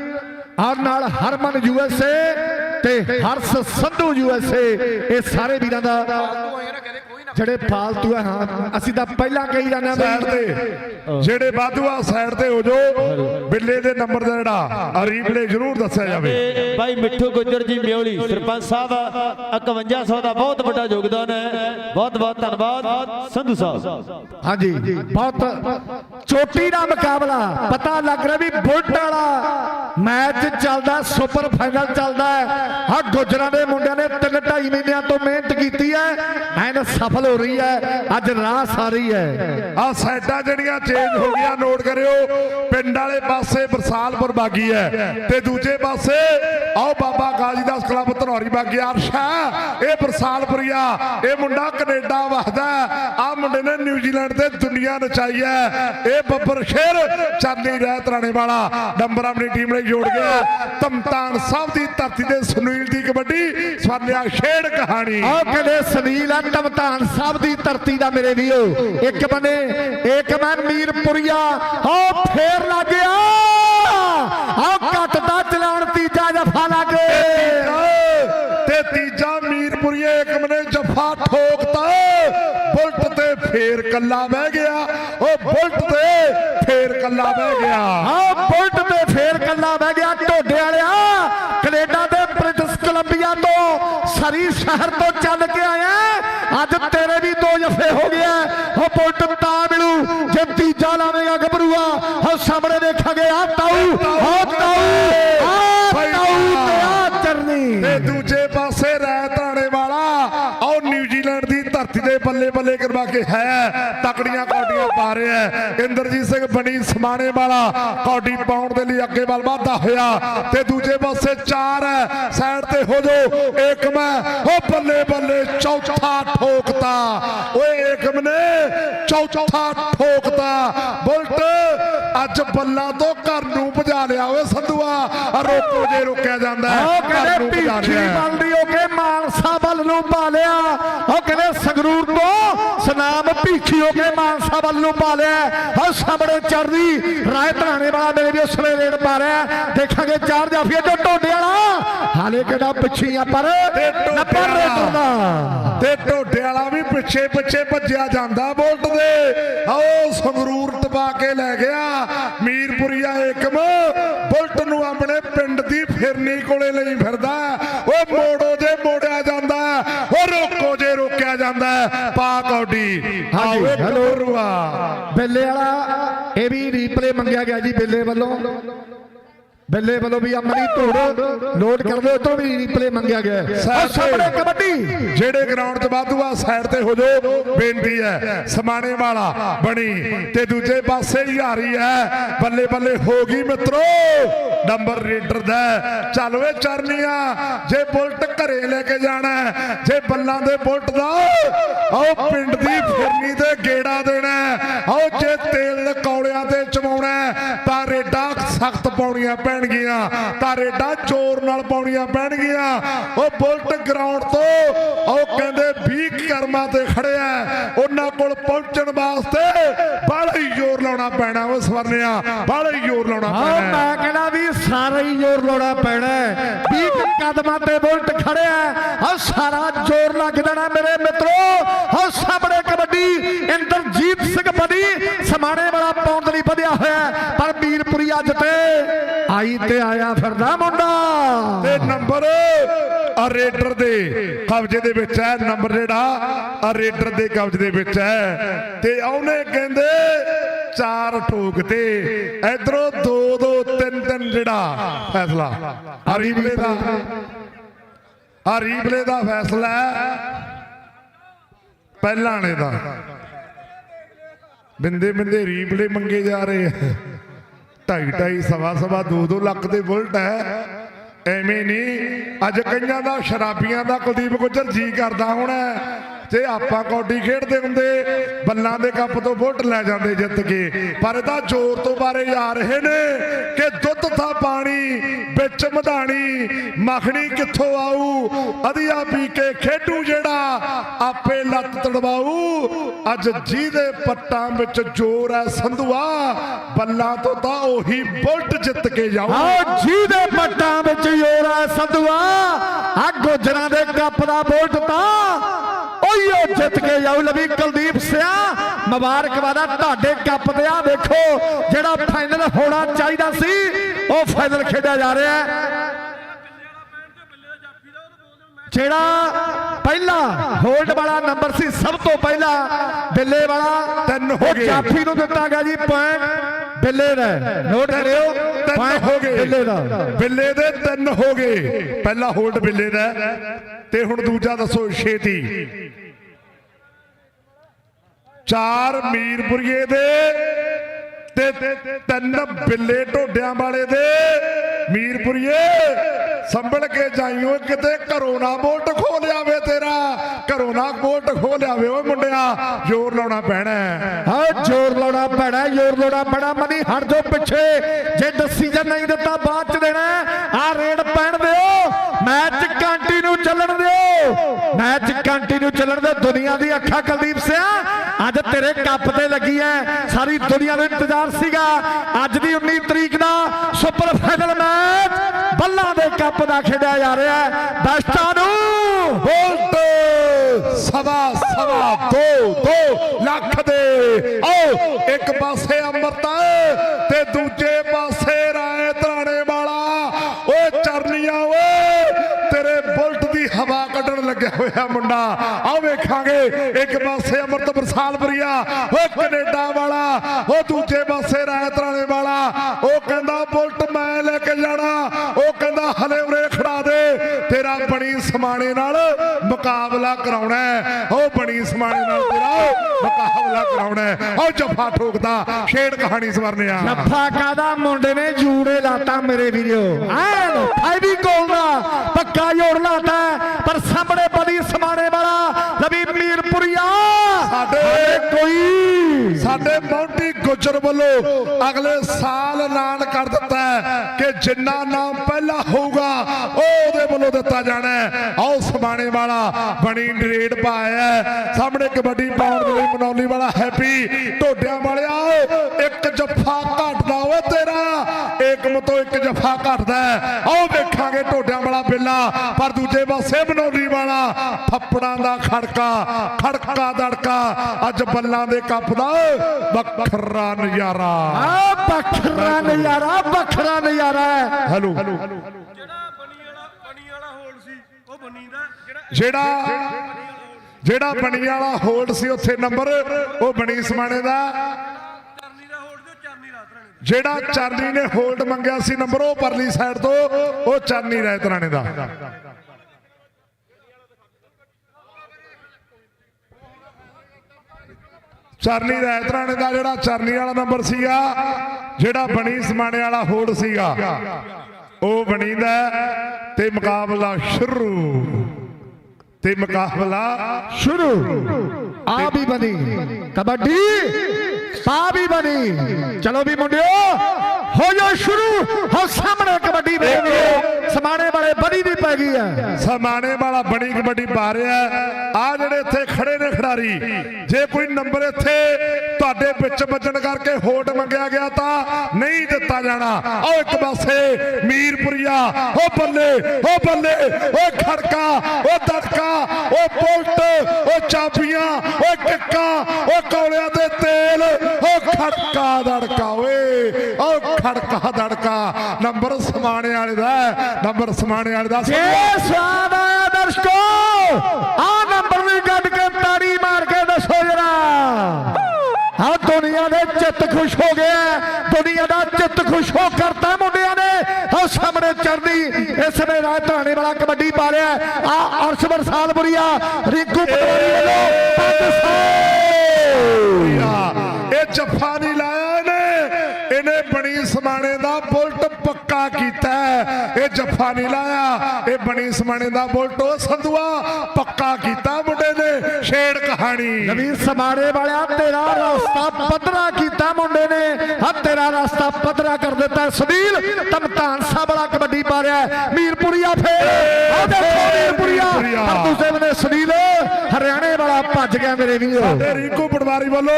ਔਰ ਨਾਲ ਹਰਮਨ ਯੂਐਸਏ ਤੇ ਹਰਸ ਸੰਧੂ ਯੂਐਸਏ ਇਹ ਸਾਰੇ ਵੀਰਾਂ ਦਾ ਜਿਹੜੇ ਫਾਲਤੂ ਆ ਹਾਂ ਅਸੀਂ ਤਾਂ ਪਹਿਲਾਂ ਕਹੀ ਜਾਂਦੇ ਆ ਸਾਈਡ ਤੇ। ਜਿਹੜੇ ਵਾਧੂ ਆ ਸਾਈਡ ਤੇ ਹੋ ਜੋ ਬਿੱਲੇ ਦੇ ਨੰਬਰ ਦਾ ਜਿਹੜਾ ਅਰੀਪਲੇ ਜ਼ਰੂਰ ਦੱਸਿਆ ਜਾਵੇ। ਭਾਈ ਮਿੱਠੂ ਗੁੱਜਰ ਜੀ ਮਿਉਲੀ ਸਰਪੰਚ ਸਾਹਿਬ 5100 ਦਾ ਬਹੁਤ ਵੱਡਾ ਯੋਗਦਾਨ ਹੈ। ਬਹੁਤ ਬਹੁਤ ਧੰਨਵਾਦ ਸੰਧੂ ਸਾਹਿਬ। ਹਾਂਜੀ ਬਹੁਤ ਚੋਟੀ ਦਾ ਮੁਕਾਬਲਾ। ਪਤਾ ਲੱਗ ਰਿਹਾ ਵੀ ਬੁਲਟ ਵਾਲਾ ਮੈਚ ਚੱਲਦਾ ਸੁਪਰ ਫਾਈਨਲ ਚੱਲਦਾ ਹੈ। ਆ ਗੁਜਰਾਂ ਦੇ ਮੁੰਡਿਆਂ ਨੇ 3 2.5 ਮਹੀਨਿਆਂ ਤੋਂ ਮਿਹਨਤ ਕੀਤੀ ਹੈ। ਮਿਹਨਤ ਸਫਲ ਹੋ ਰਹੀ ਹੈ। ਅੱਜ ਆ ਰਹੀ ਹੈ। ਆ ਸਾਈਡਾਂ ਜਿਹੜੀਆਂ ਚੇਂਜ ਹੋ ਗਈਆਂ ਨੋਟ ਕਰਿਓ। ਪਿੰਡ ਵਾਲੇ ਪਾਸੇ ਬਰਸਾਲਪੁਰ ਬਾਗੀ ਹੈ ਤੇ ਦੂਜੇ ਪਾਸੇ ਆਓ ਬਾਬਾ ਗਾਜੀਦਾਸ ਕਲੱਬ ਧਨੌਰੀ ਬਾਗੀ ਅਰਸ਼ਾ ਇਹ ਬਰਸਾਲਪੁਰੀਆ ਇਹ ਮੁੰਡਾ ਕੈਨੇਡਾ ਵਸਦਾ ਆ ਮੁੰਡੇ ਨੇ ਨਿਊਜ਼ੀਲੈਂਡ ਤੇ ਦੁਨੀਆ ਨਚਾਈ ਹੈ। ਇਹ ਬੱਬਰ ਸ਼ੇਰ ਚਾਂਦੀ ਰਹਿ ਤਰਾਣੇ ਵਾਲਾ ਨੰਬਰ ਆਪਣੀ ਟੀਮ ਲਈ ਜੋੜ ਗਿਆ ਤਮਤਾਨ ਸਾਹਿਬ ਦੀ ਧਰਤੀ ਤੇ ਸੁਨੀਲ ਦੀ ਕਬੱਡੀ ਸਵਾਲਿਆ ਛੇੜ ਕਹਾਣੀ। ਆਹ ਕਹਿੰਦੇ ਸੁਨੀਲ ਆ ਧਮਤਾਨ ਸਾਹਿਬ ਦੀ ਧਰਤੀ ਦਾ ਮੇਰੇ ਵੀਰੋ। ਇੱਕ ਬਨੇ ਇੱਕ ਮੈਂ ਮੀਰਪੁਰੀਆ। ਆਹ ਫੇਰ ਲੱਗ ਗਿਆ। ਆਹ ਕੱਟਦਾ ਚਲਾਉਣ ਤੀਜਾ ਜਫਾ ਲੱਗ ਤੇ ਤੀਜਾ ਮੀਰਪੁਰੀਏ ਇੱਕ ਮਨੇ ਜਫਾ ਠੋਕਤਾ। ਬੁਲਟ ਤੇ ਫੇਰ ਕੱਲਾ ਬਹਿ ਗਿਆ। ਉਹ ਬੁਲਟ ਤੇ ਫੇਰ ਕੱਲਾ ਬਹਿ ਗਿਆ। ਆਹ ਬੁਲਟ ਤੇ ਫੇਰ ਕੱਲਾ ਬਹਿ ਗਿਆ। ਢੋਡੇ ਵਾਲਿਆ ਕੈਨੇਡਾ ਦੇ ਬ੍ਰਿਟਿਸ਼ ਕੋਲੰਬੀਆ ਤੋਂ ਸਰੀ ਸ਼ਹਿਰ ਤੋਂ ਚੱਲ ਕੇ ਆਇਆ ਅੱਜ ਤੇਰੇ ਵੀ ਦੋ ਜਫੇ ਹੋ ਗਿਆ ਉਹ ਬੁਲਟ ਤਾਂ ਮਿਲੂ ਜੇ ਤੀਜਾ ਲਾਵੇਂਗਾ ਗੱਭਰੂਆ। ਉਹ ਸਾਹਮਣੇ ਦੇਖਾਂਗੇ ਆ ਤਾਊ ਉਹ ਤਾਊ ਆ ਤਾਊ ਤੇ ਆ ਚਰਨੀ। ਤੇ ਦੂਜੇ ਪਾਸੇ ਰਹਿ ਧਾਣੇ ਵਾਲਾ ਆਓ ਨਿਊਜ਼ੀਲੈਂਡ ਦੀ ਧਰਤੀ ਦੇ ਬੱਲੇ ਬੱਲੇ ਕਰਵਾ ਕੇ ਹੈ ਤਕੜੀਆਂ ਰਿਹਾ ਹੈ। ਇੰਦਰਜੀਤ ਸਿੰਘ ਬਣੀ ਸਮਾਣੇ ਵਾਲਾ ਕੌਡੀ ਪਾਉਣ ਦੇ ਲਈ ਅੱਗੇ ਵੱਲ ਵਧਦਾ ਹੋਇਆ। ਤੇ ਦੂਜੇ ਪਾਸੇ ਚਾਰ ਹੈ ਸਾਈਡ ਤੇ ਹੋ ਜੋ ਏਕਮ ਹੈ ਉਹ ਬੱਲੇ ਬੱਲੇ ਚੌਥਾ ਠੋਕਤਾ। ਓਏ ਏਕਮ ਨੇ ਚੌਥਾ ਠੋਕਤਾ। ਬੁਲਟ ਅੱਜ ਬੱਲਾ ਤੋਂ ਘਰ ਨੂੰ ਭਜਾ ਲਿਆ। ਓਏ ਸੰਧੂਆ ਰੋਕੋ ਜੇ ਰੋਕਿਆ ਜਾਂਦਾ ਉਹ ਕਹਿੰਦੇ ਹੈ। ਬਣਦੀ ਹੋ ਕੇ ਮਾਨਸਾ ਵੱਲ ਨੂੰ ਪਾ ਲਿਆ। ਉਹ ਕਹਿੰਦੇ ਸੰਗਰੂਰ ਤੋਂ ਸਨਾਮ ਭੀਖੀ ਹੋ ਕੇ ਮਾਨਸਾ ਵੱਲ ਨੂੰ ਪਾ ਲਿਆ। ਉਹ ਸਾਹਮਣੇ ਚੜਦੀ ਰਾਏ ਧਰਾਣੇ ਵਾਲਾ ਮੇਰੇ ਵੀ ਉਸਲੇ ਰੇਡ ਪਾ ਰਿਹਾ ਦੇਖਾਂਗੇ ਚਾਰ ਜਾਫੀਏ ਤੋਂ ਢੋਡੇ ਵਾਲਾ। ਹਾਲੇ ਕਿਹੜਾ ਪਿੱਛੇ ਆ ਪਰ ਤੇ ਢੋਡੇ ਵਾਲਾ। ਦਾ ਤੇ ਢੋਡੇ ਵਾਲਾ ਵੀ ਪਿੱਛੇ ਪਿੱਛੇ ਭੱਜਿਆ ਜਾਂਦਾ ਬੁਲਟ ਦੇ। ਆਓ ਸੰਗਰੂਰ ਟਪਾ ਕੇ ਲੈ ਗਿਆ ਮੀਰਪੁਰੀਆ ਏਕਮ। ਬੁਲਟ ਨੂੰ ਆਪਣੇ ਪਿੰਡ ਦੀ ਫਿਰਨੀ ਕੋਲੇ ਲਈ ਫਿਰਦਾ ਓ ਮੋੜੋ ਜੇ ਮੋੜਿਆ ਜਾਂਦਾ ਓ ਰੋਕੋ ਜੇ ਰੋਕਿਆ ਜਾਂਦਾ ਪਾ ਕੌਡੀ ਹਾਂਜੀ, ਹੈਲੋ। ਬੇਲੇ ਵਾਲਾ ਇਹ ਵੀ ਰੀਪਲੇ ਮੰਗਿਆ ਗਿਆ ਜੀ ਬੇਲੇ ਵੱਲੋਂ। ਬੱਲੇ ਵੱਲੋਂ ਵੀ ਅਮਰੀ ਧੂੜ ਲੋਡ ਕਰ ਦਿਓ ਤੋਂ ਵੀ ਰੀਪਲੇ ਮੰਗਿਆ ਗਿਆ ਹੈ। ਸਾਹਮਣੇ ਤੇ। ਕਬੱਡੀ ਜਿਹੜੇ ਗਰਾਊਂਡ 'ਚ ਵਾਧੂ ਆ ਸਾਈਡ ਤੇ ਹੋ ਜਾਓ ਬੇਨਤੀ ਹੈ ਸਮਾਣੇ ਵਾਲਾ ਬਣੀ ਤੇ ਦੂਜੇ ਪਾਸੇ ਯਾਰੀ ਹੈ ਬੱਲੇ ਬੱਲੇ ਹੋ ਗਈ ਮਿੱਤਰੋ ਨੰਬਰ ਰੇਡਰ ਦਾ ਹੈ। ਚੱਲ ਵੇ ਚਰਨੀਆਂ ਜੇ ਬੁਲਟ ਘਰੇ ਲੈ ਕੇ ਜਾਣਾ ਹੈ, ਜੇ ਬੱਲਾਂ ਦੇ ਬੁਲਟ ਦਾ ਆਓ ਪਿੰਡ ਦੀ ਫਿਰਨੀ ਤੇ ਗੇੜਾ ਦੇਣਾ ਹੈ, ਆਓ ਜੇ ਤੇਲ ਕੌਲਿਆਂ ਤੇ ਹੈ, ਤਾਂ ਸਖਤ ਪਾਉਣੀਆਂ ਪੈਣਗੀਆਂ ਤਾਂ ਰੇਡਾ ਜ਼ੋਰ ਨਾਲ ਪਾਉਣੀਆਂ ਪੈਣਗੀਆਂ। ਉਹ ਬੁਲਟ ਗਰਾਊਂਡ ਤੋਂ ਉਹ ਕਹਿੰਦੇ 20 ਕਰਮਾਂ ਤੇ ਖੜਿਆ ਉਹਨਾਂ ਕੋਲ ਪਹੁੰਚਣ ਵਾਸਤੇ ਹੀ ਜ਼ੋਰ ਲਾਉਣਾ ਪੈਣਾ ਉਹ ਸਵਰਨਿਆ ਹੀ ਜ਼ੋਰ ਲਾਉਣਾ ਪੈਣਾ। ਮੈਂ ਕਹਿੰਦਾ ਵੀ ਸਾਰਾ ਹੀ ਜ਼ੋਰ ਲਾਉਣਾ ਪੈਣਾ ਹੈ। 20 ਕਦਮਾਂ ਤੇ ਬੁਲਟ ਖੜਿਆ ਹੈ ਆਹ ਸਾਰਾ ਜ਼ੋਰ ਲੱਗ ਜਾਣਾ ਮੇਰੇ ਮਿੱਤਰੋ। ਆਹ ਸਾਹਮਣੇ ਕਬੱਡੀ ਇੰਦਰਜੀਤ ਸਿੰਘ ਬਣੀ। ਸਮਾਣੇ ਵਾਲਾ ਪੌਂਡ ਲਈ ਵਧਿਆ ਹੋਇਆ। ਪਰ ਮੀਰਪੁਰੀ ਅੱਜ ਤੇ ਆਈ ਤੇ ਆਇਆ ਫਿਰਦਾ ਮੁੰਡਾ। ਤੇ ਨੰਬਰ ਆ ਰੇਡਰ ਦੇ ਕਬਜ਼ੇ ਦੇ ਵਿੱਚ ਹੈ। ਨੰਬਰ ਜਿਹੜਾ ਆ ਰੇਡਰ ਦੇ ਕਬਜ਼ੇ ਦੇ ਵਿੱਚ ਹੈ। ਤੇ ਉਹਨੇ ਕਹਿੰਦੇ ਚਾਰ ਠੋਕ ਤੇ। ਇਧਰੋਂ ਦੋ ਦੋ ਤਿੰਨ ਤਿੰਨ ਜਿਹੜਾ ਫੈਸਲਾ। ਆ ਰੀਪਲੇ ਦਾ। ਆ ਰੀਪਲੇ ਦਾ ਫੈਸਲਾ ਹੈ। ਪਹਿਲਾਂ ਵਾਲੇ ਦਾ। ਬਿੰਦੇ ਬਿੰਦੇ ਰੀਪਲੇ ਮੰਗੇ ਜਾ ਰਹੇ ਆ। ਢਾਈ ਢਾਈ, ਸਵਾ ਸਵਾ 2-2 ਲੱਖ ਦੇ ਬੁਲਟ ਹੈ। ਐਵੇਂ ਨਹੀਂ, ਅੱਜ ਕਈਆਂ ਦਾ, ਸ਼ਰਾਬੀਆਂ ਦਾ ਕੁਲਦੀਪ ਗੁੱਜਰ ਜੀ ਕਰਦਾ ਹੋਣਾ ਜੇ ਆਪਾਂ ਕੌਡੀ ਖੇਡਦੇ ਹੁੰਦੇ, ਬੱਲਾਂ ਦੇ ਕੱਪ ਤੋਂ ਬੁਲਟ ਲੈ ਜਾਂਦੇ ਜਿੱਤ ਕੇ। ਪਰ ਇਹਦਾ ਜ਼ੋਰ ਤੋਂ ਬਾਰੇ ਆ ਰਹੇ ਨੇ ਕਿ ਦੁੱਧ ਥਾ ਪਾਣੀ, ਵਿੱਚ ਮਧਾਣੀ, ਮੱਖਣੀ ਕਿੱਥੋਂ ਆਊ? ਅਧਿਆ ਪੀ ਕੇ ਖੇਡੂ ਜਿਹੜਾ ਆਪੇ ਲੱਤ ਤੜਵਾਊ। ਅੱਜ ਜਿਹਦੇ ਪੱਟਾਂ ਵਿੱਚ ਜ਼ੋਰ ਹੈ ਸੰਧੂਆ, ਬੱਲਾਂ ਤੋਂ ਤਾਂ ਉਹੀ ਬੁਲਟ ਜਿੱਤ ਕੇ ਜਾਊ। ਆਓ, ਜਿਹਦੇ ਪੱਟਾਂ ਵਿੱਚ ਜ਼ੋਰ ਹੈ ਸੰਧੂਆ ਆ ਗੋਜਰਾਂ ਦੇ ਕੱਪ ਦਾ ਬੋਲਟ ਤਾਂ ਉਹੀਓ ਜਿੱਤ ਕੇ ਜਾਊ ਲਵੀ ਕੁਲਦੀਪ ਸਿਆ। ਮੁਬਾਰਕਬਾਦ ਆ ਤੁਹਾਡੇ ਕੱਪ ਤੇ ਆ ਵੇਖੋ ਜਿਹੜਾ ਫਾਈਨਲ ਹੋਣਾ ਚਾਹੀਦਾ ਸੀ ਉਹ ਫਾਈਨਲ ਖੇਡਿਆ ਜਾ ਰਿਹਾ ਹੈ। ਜਿਹੜਾ ਪਹਿਲਾ ਹੋਲਡ ਵਾਲਾ ਨੰਬਰ ਸੀ ਸਭ ਤੋਂ ਪਹਿਲਾ ਬਿੱਲੇ ਵਾਲਾ ਤਿੰਨ ਹੋ ਗਏ। ਜਾਫੀ ਨੂੰ ਦਿੱਤਾ ਗਿਆ ਜੀ ਪੁਆਇੰਟ ਬਿੱਲੇ ਦਾ। ਨੋਟ ਕਰਿਓ ਤਿੰਨ ਹੋ ਗਏ। ਬਿੱਲੇ ਦਾ। ਬਿੱਲੇ ਦੇ ਤਿੰਨ ਹੋ ਗਏ। ਪਹਿਲਾ ਹੋਲਡ ਬਿੱਲੇ ਦਾ ਤੇ ਹੁਣ ਦੂਜਾ ਦੱਸੋ ਛੇਤੀ। ਚਾਰ ਮੀਰਪੁਰੀਏ ਦੇ ਤੇ ਤਿੰਨ ਬਿੱਲੇ ਢੋਡਿਆਂ ਵਾਲੇ ਦੇ। ਮੀਰਪੁਰੀਏ, ਸੰਭਲ ਕੇ ਜਾਈਓ, ਕਿਤੇ ਘਰੋਂ ਨਾ ਬੋਲਟ ਖੋ ਲਿਆਵੇ ਤੇਰਾ। ਘਰੋਂ ਨਾ ਬੋਲਟ ਖੋ ਲਿਆਵੇ ਓਏ ਮੁੰਡਿਆ, ਜ਼ੋਰ ਲਾਉਣਾ ਪੈਣਾ ਹੈ। ਹਾਂ, ਜ਼ੋਰ ਲਾਉਣਾ ਪੈਣਾ ਜ਼ੋਰ ਲਾਉਣਾ ਪੈਣਾ, ਮਨੀ, ਹਟ ਜੋ ਪਿੱਛੇ। ਜੇ ਡਿਸੀਜਨ ਨਹੀਂ ਦਿੱਤਾ, ਬਾਅਦ ਚ ਦੇਣਾ ਆ ਰੇਡ ਪੈਣ ਦਿਓ, ਮੈਚ ਕੰਟੀਨਿਊ ਚੱਲਣ ਦਿਓ। ਮੈਚ ਕੰਟੀਨਿਊ ਚੱਲਣ ਦਿਓ ਦੁਨੀਆ ਦੀ ਅੱਖਾਂ ਕੁਲਦੀਪ ਸਿਆ ਅੱਜ ਤੇਰੇ ਕੱਪ ਤੇ ਲੱਗੀ ਐ। ਸਾਰੀ ਦੁਨੀਆ ਨੂੰ ਇੰਤਜ਼ਾਰ ਸੀਗਾ। ਅੱਜ ਦੀ 19 ਤਰੀਕ ਦਾ ਸੁਪਰ ਫਾਈਨਲ ਮੈਚ ਬੱਲਾ ਦੇ ਕੱਪ ਦਾ ਖੇਡਿਆ ਜਾ ਰਿਹਾ ਹੈ ਦਸਤਾਂ ਨੂੰ ਬੋਲਟ। ਸਵਾ ਸਵਾ, ਦੋ ਦੋ ਲੱਖ ਦੇ। ਆਓ, ਇੱਕ ਪਾਸੇ ਅੰਮ੍ਰਿਤ ਤੇ ਦੂਜੇ ਪਾਸੇ ਰਾਏ ਤਰਾਣੇ ਵਾਲਾ ਓਏ ਚਰਨੀਆਂ ਓਏ ਤੇਰੇ ਬੁਲਟ ਦੀ ਹਵਾ ਕੱਢਣ ਲੱਗਿਆ ਹੋਇਆ ਮੁੰਡਾ। ਆਓ ਵੇਖਾਂਗੇ, ਇੱਕ ਪਾਸੇ ਅੰਮ੍ਰਿਤ ਬਰਸਾਲਪੁਰੀਆ ਉਹ ਕੈਨੇਡਾ ਵਾਲਾ, ਉਹ ਦੂਜੇ ਪਾਸੇ ਰਾਏ ਤਰਾਣੇ ਵਾਲਾ। ਉਹ ਕਹਿੰਦਾ, ਬੁਲਟ ਮੈਂ ਲੈ ਕੇ ਜਾਣਾ। ਉਹ ਕਹਿੰਦਾ, ਹਲੇ ਉਰੇ ਖੜਾ ਦੇ। ਬਣੀ ਸਮਾਣੇ ਨਾਲ ਮੁਕਾਬਲਾ ਕਰਾਉਣਾ ਹੈ। ਉਹ ਬਣੀ ਸਮਾਣੇ ਨਾਲ ਤੇਰਾ ਮੁਕਾਬਲਾ ਕਰਾਉਣਾ ਹੈ। ਉਹ ਜੱਫਾ ਠੋਕਦਾ ਛੇੜ ਕਹਾਣੀ ਸਵਰਨਿਆ। ਜੱਫਾ ਕਾਦਾ ਮੁੰਡੇ ਨੇ ਜੂੜੇ ਲਾਤਾ ਮੇਰੇ ਵੀਰੋ। ਐਨ ਫਾਈਵੀ ਕੋਲ ਦਾ ਪੱਕਾ ਜੋੜ ਲਾਤਾ ਪਰ ਸਾਹਮਣੇ ਬੜੀ ਸਮਾਣੇ ਵਾਲਾ ਨਬੀ ਮੀਰਪੁਰੀਆ। ਸਾਡੇ ਕੋਈ ਸਾਡੇ ਮੌਂਟੀ ਗੁੱਜਰ ਵੱਲੋਂ ਅਗਲੇ ਸਾਲ ਐਲਾਨ ਕਰ ਦਿੱਤਾ ਕਿ ਜਿੰਨਾ ਨਾਮ ਪਹਿਲਾਂ ਹੋਊਗਾ ਉਹ ਉਹਦੇ ਵੱਲੋਂ ਦਿੱਤਾ ਜਾਣਾ ਆਓ ਸਮਾਣੇ ਵਾਲਾ ਬਣੀ ਰੇਡ ਪਾਇਆ। ਸਾਹਮਣੇ ਕਬੱਡੀ ਪਾਉਣ ਦੇ ਲਈ ਮਨੌਲੀ ਵਾਲਾ ਹੈਪੀ ਢੋਡਿਆਂ ਵਾਲਿਆ। ਇੱਕ ਜੱਫਾ ਘਟਦਾ ਓਏ ਤੇਰਾ। ਏਕਮ ਤੋਂ ਇੱਕ ਜੱਫਾ ਘਟਦਾ। ਆਓ ਵੇਖਾਂਗੇ ਢੋਡਿਆਂ ਵਾਲਾ ਬਿੱਲਾ। ਪਰ ਦੂਜੇ ਪਾਸੇ ਮਨੌਲੀ ਵਾਲਾ ਥੱਪੜਾਂ ਦਾ ਖੜਕਾ ਖੜਕਾ ਦੜਕਾ। ਅੱਜ ਬੱਲਾਂ ਦੇ ਕੱਪ ਦਾ ਵੱਖਰਾ ਨਜ਼ਾਰਾ। ਆ ਵੱਖਰਾ ਨਜ਼ਾਰਾ ਵੱਖਰਾ ਨਜ਼ਾਰਾ ਹੈ। ਹੈਲੋ ਜਿਹੜਾ ਬਣੀ ਵਾਲਾ ਬਣੀ ਵਾਲਾ ਹੋਲ ਸੀ ਉਹ ਬਣੀ ਦਾ ਜਿਹੜਾ ਜਿਹੜਾ ਬਣੀ ਵਾਲਾ ਹੋਲਡ ਸੀ ਉੱਥੇ ਨੰਬਰ, ਉਹ ਬਣੀ ਸਮਾਣੇ ਦਾ। ਜਿਹੜਾ ਚਰਨੀ ਨੇ ਹੋਲਡ ਮੰਗਿਆ ਸੀ ਨੰਬਰ, ਉਹ ਪਰਲੀ ਸਾਈਡ ਤੋਂ, ਉਹ ਚਰਨੀ ਰਾਇਤ ਰਾਣੇ ਦਾ। ਚਰਨੀ ਰਾਇਤ ਰਾਣੇ ਦਾ ਜਿਹੜਾ ਚਰਨੀ ਵਾਲਾ ਨੰਬਰ ਸੀਗਾ, ਜਿਹੜਾ ਬਣੀ ਸਮਾਣੇ ਵਾਲਾ ਹੋਲਡ ਸੀਗਾ, ਉਹ ਬਣੀ ਦਾ ਤੇ ਮੁਕਾਬਲਾ ਸ਼ੁਰੂ। ਤੇ ਮੁਕਾਬਲਾ ਸ਼ੁਰੂ। ਆ ਵੀ ਬਣੀ। ਕਬੱਡੀ ਪਾ ਵੀ ਬਣੀ। ਚਲੋ ਵੀ ਮੁੰਡਿਓ, ਹੋ ਜਾ ਸ਼ੁਰੂ। ਹੋ ਸਾਹਮਣੇ ਕਬੱਡੀ ਵੇਖੋ ਪੈ ਗਈ ਹੈ ਸਮਾਣੇ ਵਾਲਾ ਬਣੀ ਕਬੱਡੀ ਪਾ ਰਿਹਾ ਆ ਜਿਹੜੇ ਇੱਥੇ ਖੜੇ ਨੇ ਖਿਡਾਰੀ, ਜੇ ਕੋਈ ਨੰਬਰ ਇੱਥੇ ਤੁਹਾਡੇ ਵਿੱਚ ਵੱਜਣ ਕਰਕੇ ਹੋਟ ਮੰਗਿਆ ਗਿਆ ਤਾਂ ਨਹੀਂ ਦਿੱਤਾ ਜਾਣਾ। ਆਓ ਇੱਕ ਪਾਸੇ, ਮੀਰਪੁਰੀਆ ਉਹ ਬੱਲੇ ਉਹ ਬੱਲੇ ਉਹ ਖੜਕਾ ਉਹ ਦੜਕਾ ਉਹ ਪੁਲਟ ਉਹ ਚਾਬੀਆਂ ਉਹ ਟਿੱਕਾ ਉਹ ਕੌਲਿਆਂ ਦੇ ਤੇਲ ਉਹ ਖੜਕਾ ਦੜਕਾ ਓਏ। ਉਹ ਖੜਕਾ ਦੜਕਾ ਨੰਬਰ ਸਮਾਣੇ ਵਾਲੇ ਦਾ ਨੰਬਰ ਸਮਾਣੇ ਵਾਲੇ ਦਾ ਜੇ ਸਵਾਦ ਆਇਆ ਦਰਸ਼ਕੋ ਆ ਨੰਬਰ ਵੀ ਕੱਢ ਕੇ ਤਾੜੀ ਮਾਰ ਕੇ ਦੱਸੋ ਜਰਾ। ਆ ਦੁਨੀਆ ਦੇ ਚਿੱਤ ਖੁਸ਼ ਹੋ ਗਿਆ ਦੁਨੀਆ ਦਾ ਚਿੱਤ ਖੁਸ਼ ਹੋ ਕਰਤਾ ਮੁੰਡਿਆਂ ਨੇ। ਆ ਸਾਹਮਣੇ ਚੜਦੀ ਇਸ ਵੇ ਰਾਜ ਧਾਣੇ ਵਾਲਾ ਕਬੱਡੀ ਪਾ ਰਿਹਾ ਆ ਅਰਸ਼ਵਰ ਸਾਲਪੁਰੀਆ ਰਿੰਕੂ ਪਟਵਾਰੀ ਵੱਲੋਂ ਇਹ ਜੱਫਾ ਨਹੀਂ ਲਾਇਆ ਇਹਨੇ ਇਹਨੇ ਬਣੀ ਸਮਾਣੇ ਦਾ ਬੁਲਟ ਪੱਕਾ ਕੀਤਾ। ਇਹ ਜੱਫਾ ਨਹੀਂ ਲਾਇਆ। ਇਹ ਬਣੀ ਸਮਾਣੇ ਦਾ ਬੁਲਟ ਉਹ ਸੰਧੂਆ ਪੱਕਾ ਕੀਤਾ ਮੁੰਡੇ ਨੇ ਛੇੜ ਕਹਾਣੀ। ਨਵੀਨ ਸਮਾਣੇ ਵਾਲਿਆ, ਤੇਰਾ ਰਸਤਾ ਪੱਧਰਾ ਕੀਤਾ ਮੁੰਡੇ ਨੇ। ਹਾਂ ਤੇਰਾ ਰਸਤਾ ਪੱਧਰਾ ਕਰ ਦਿੱਤਾ ਸੁਨੀਲ ਤਮਤਾਨ ਸਾਹਿਬ ਵਾਲਾ ਕਬੱਡੀ ਪਾ ਰਿਹਾ। ਮੀਰਪੁਰੀਆ ਫੇਰ। ਆ ਦੇਖੋ ਮੀਰਪੁਰੀਆ। ਪਰ ਦੂਸਰੇ ਬੰਨੇ ਸੁਨੀਲ ਹਰਿਆਣੇ ਵਾਲਾ ਭੱਜ ਗਿਆ ਮੇਰੇ ਵੀਰੋ। ਤੇ ਰਿੰਕੂ ਪਟਵਾਰੀ ਵੱਲੋਂ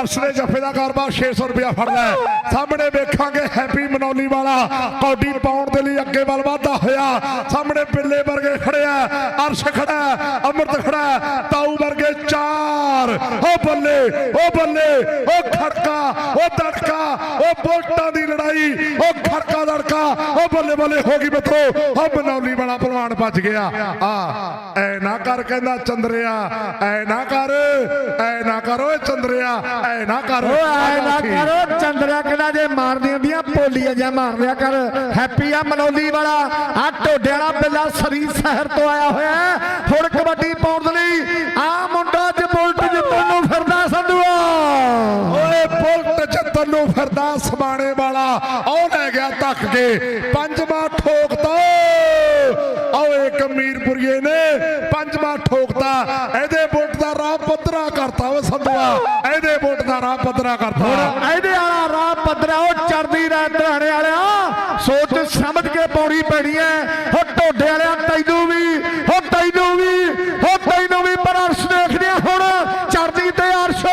ਅਰਸ਼ ਦੇ ਜੱਫੇ ਦਾ ਕਾਰੋਬਾਰ 600 ਰੁਪਇਆ ਫੜਦਾ ਸਾਹਮਣੇ ਵੇਖਾਂਗੇ ਹੈਪੀ ਮਨੌਲੀ ਵਾਲਾ। ਕੌਡੀ ਪਾਉਣ ਦੇ ਲਈ ਅੱਗੇ ਵੱਲ ਵਧਦਾ ਹੋਇਆ। ਸਾਹਮਣੇ ਪਿੱਲੇ ਵਰਗੇ ਖੜਿਆ ਅਰਸ਼ ਖੜਾ ਅੰਮ੍ਰਿਤ ਖੜਾ ਤਾਊ ਵਰਗੇ ਚਾਰ। ਉਹ ਬੱਲੇ ਉਹ ਬੱਲੇ। ਉਹ ਖੜਕਾ ਉਹ ਦੜਕਾ ਉਹ ਬੋਲਟਾਂ ਦੀ ਲੜਾਈ ਉਹ ਖੜਕਾ ਦੜਕਾ ਉਹ ਬੱਲੇ ਬੱਲੇ ਹੋ ਗਈ ਮਿੱਤਰੋ ਉਹ ਮਨੌਲੀ ਵਾਲਾ ਪਹਿਲਵਾਨ ਭੱਜ ਗਿਆ। ਆ, ਐ ਨਾ ਕਰ ਕਹਿੰਦਾ ਚੰਦਰਿਆ, ਐ ਨਾ ਕਰ, ਐ ਨਾ ਕਰ ਓਏ ਚੰਦਰਿਆ, ਐ ਨਾ ਕਰ। ਓ ਐ ਨਾ ਕਰੋ ਚੰਦਰਾ ਕਹਿੰਦਾ ਜੇ ਮਾਰਦੀਆਂ ਦੀਆਂ ਪੋਲੀਆਂ ਜਾਂ ਮਾਰ ਲਿਆ ਕਰ। ਹੈਪੀ ਆ ਮਨੌਲੀ ਵਾਲਾ। ਆ ਟੋਡੇ ਵਾਲਾ ਬਿੱਲਾ ਸਰੀ ਸ਼ਹਿਰ ਤੋਂ ਆਇਆ ਹੋਇਆ ਹੁਣ ਕਬੱਡੀ ਪਾਉਣ ਦੇ ਲਈ ਆ ਮੁੰਡਾ ਅੱਜ ਬੁਲਟ ਜਿੱਤਣ ਨੂੰ ਫਿਰਦਾ ਸੰਧੂਆ ਓਏ ਬੁਲਟ ਫਿਰਦਾ ਸਮਾਣੇ ਵਾਲਾ। ਉਹ ਲੈ ਗਿਆ ਧੱਕ ਕੇ। ਪੰਜਵਾਂ ਠੋਕਤਾ ਆਓ ਇੱਕ ਮੀਰਪੁਰੀਏ ਨੇ ਪੰਜਵਾਂ ਠੋਕਤਾ ਇਹਦੇ ਬੁੱਟ ਦਾ ਰਾਹ ਪੱਧਰਾ ਕਰਤਾ ਓ ਸੰਧੂਆ। ਇਹਦੇ ਬੁਲਟ ਦਾ ਰਾਹ ਪੱਧਰਾ ਕਰਤਾ। ਇਹਦੇ ਵਾਲਾ ਰਾਹ ਪੱਧਰਾ ਉਹ ਚੜਦੀ ਰਹਿ ਧਰਾਣੇ ਵਾਲਿਆ। ਸੋਚ ਸਮਝ ਕੇ ਪੌੜੀ ਪੈਣੀ ਐ ਹੋ ਢੋਡੇ ਵਾਲਿਆ ਤੈਨੂੰ ਵੀ ਹੋ ਤੈਨੂੰ ਵੀ ਹੋ ਤੈਨੂੰ ਵੀ ਪਰ ਅਰਸ਼ ਦੇਖਦੇ ਹੁਣ ਚੜਦੀ ਤੇ ਅਰਸ਼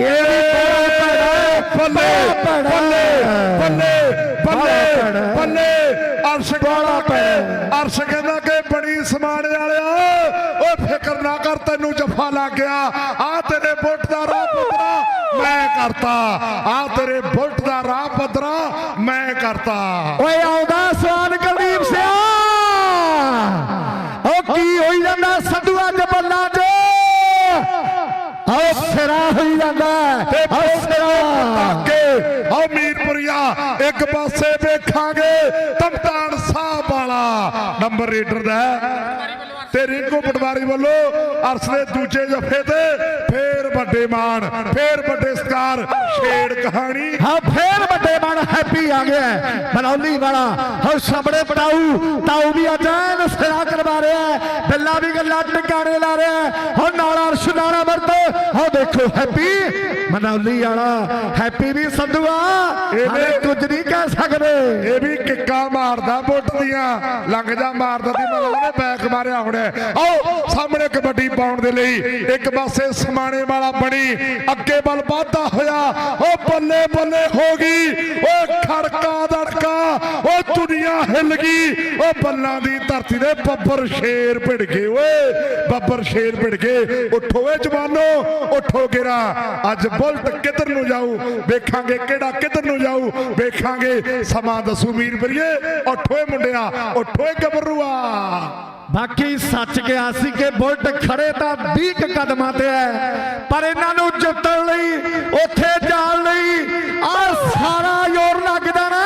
ਇਹ ਵੀ ਬੱਲੇ ਬੱਲੇ ਬੱਲੇ ਬੱਲੇ ਬੱਲੇ। ਅਰਸ਼ ਗਾਲਾ ਪੈ ਅਰਸ਼ ਕਹਿੰਦਾ ਕਿ ਬੜੀ ਸਮਾਨ ਵਾਲਿਆ ਓਏ ਫਿਕਰ ਨਾ ਕਰ ਤੈਨੂੰ ਜੱਫਾ ਲੱਗ ਗਿਆ। ਆ ਤੇਰੇ ਬੁੱਟ ਦਾ ਰਾਹ ਪੱਧਰਾ ਮੈਂ ਕਰਤਾ। ਆ ਤੇਰੇ ਬੁੱਟ ਦਾ ਰਾਹ ਪੱਧਰਾ ਮੈਂ ਕਰਤਾ। ਓਏ ਆਉਂਦਾ ਸਵਾਦ ਕੁਲਦੀਪ ਸਿਆ। ਉਹ ਕੀ ਹੋਈ ਜਾਂਦਾ? ਸੰਧੂ ਅੱਜ ਬੱਲਾ 'ਚ। ਸਿਰਾ ਹੋਈ ਜਾਂਦਾ ਤੇ ਸਿਰਾ ਕੇ ਆ ਮੀਰਪੁਰੀਆ ਇੱਕ ਪਾਸੇ ਵੇਖਾਂਗੇ ਤਮਤਾਨ ਸਾਹਿਬ ਵਾਲਾ ਨੰਬਰ ਰੀਡਰ ਦਾ। ਤੇ ਰਿੰਕੂ ਪਟਵਾਰੀ ਵੱਲੋਂ ਅਰਸ਼ ਦੇ ਦੂਜੇ ਜਫੇ ਤੇ ਫੇਰ ਵੱਡੇ ਮਾਨ ਫੇਰ ਵੱਡੇ ਸਤਕਾਰ ਛੇੜ ਕਹਾਣੀ ਹਾਂ ਫੇਰ ਵੱਡੇ ਮਨ ਹੈਪੀ ਆ ਗਿਆ। ਬਨੌਲੀ ਵਾਲਾ ਹਾਂ ਸਾਹਮਣੇ ਪਟਾਊ ਤਾਊ ਵੀ ਅੱਜ ਐਨ ਸਿਰਾ ਕਰਵਾ ਰਿਹਾ ਹੈ। ਬਿੱਲਾ ਵੀ ਗੱਲਾਂ ਟਿਕਾਣੇ ਲਾ ਰਿਹਾ ਹੈ। ਹੁਣ ਨਾਲਾ ਹਾਂ ਦੇਖੋ ਹੈਪੀ ਮਨੌਲੀ ਵਾਲਾ ਹੈਪੀ ਵੀ ਸੰਧੂਆ ਇਹਨੇ- ਕੁਝ ਨਹੀਂ ਕਹਿ ਸਕਦੇ। ਇਹ ਵੀ ਕਿੱਕਾ ਮਾਰਦਾ ਬੁੱਟ ਦੀਆਂ ਲੰਘ ਜਾ ਮਾਰਦਾ ਦੀ ਮਤਲਬ ਉਹਨੇ ਬੈਕ ਮਾਰਿਆ ਹੁਣ ਆਓ ਸਾਹਮਣੇ ਕਬੱਡੀ ਪਾਉਣ ਦੇ ਲਈ ਇੱਕ ਪਾਸੇ ਸਮਾਣੇ ਵਾਲਾ ਬਣੀ ਅੱਗੇ ਵੱਲ ਵਧਦਾ ਹੋਇਆ ਉਹ ਬੱਲੇ ਬੱਲੇ ਹੋ ਗਈ ਉਹ ਖੜਕਾ ਦੜਕਾ ਉਹ ਦੁਨੀਆ ਹਿੱਲ ਗਈ ਉਹ ਬੱਲਾਂ ਦੀ ਧਰਤੀ ਦੇ ਬੱਬਰ ਸ਼ੇਰ ਭਿੜ ਗਏ ਓਏ ਬੱਬਰ ਸ਼ੇਰ ਭਿੜ ਗਏ। ਉੱਠੋ ਏ ਜਵਾਨੋ ਉਠੋ ਗਿਰਾ। ਅੱਜ ਬੁਲਟ ਕਿੱਧਰ ਨੂੰ ਜਾਊ? ਵੇਖਾਂਗੇ ਕਿਹੜਾ ਕਿੱਧਰ ਨੂੰ ਜਾਊ? ਵੇਖਾਂਗੇ ਸਮਾਂ ਦੱਸੂ ਮੀਰ ਬਰੀਏ। ਉਠੋਏ ਮੁੰਡਿਆ ਉਠੋਏ ਗੱਭਰੂਆ। ਬਾਕੀ ਸੱਚ ਗਿਆ ਸੀ ਕਿ ਬੁਲਟ ਖੜੇ ਤਾਂ 20 ਕਦਮਾਂ ਤੇ ਹੈ, ਪਰ ਇਹਨਾਂ ਨੂੰ ਜਿੱਤਣ ਲਈ, ਉੱਥੇ ਜਾਣ ਲਈ ਆ ਸਾਰਾ ਯੋਰ ਲੱਗਦਾ ਨਾ।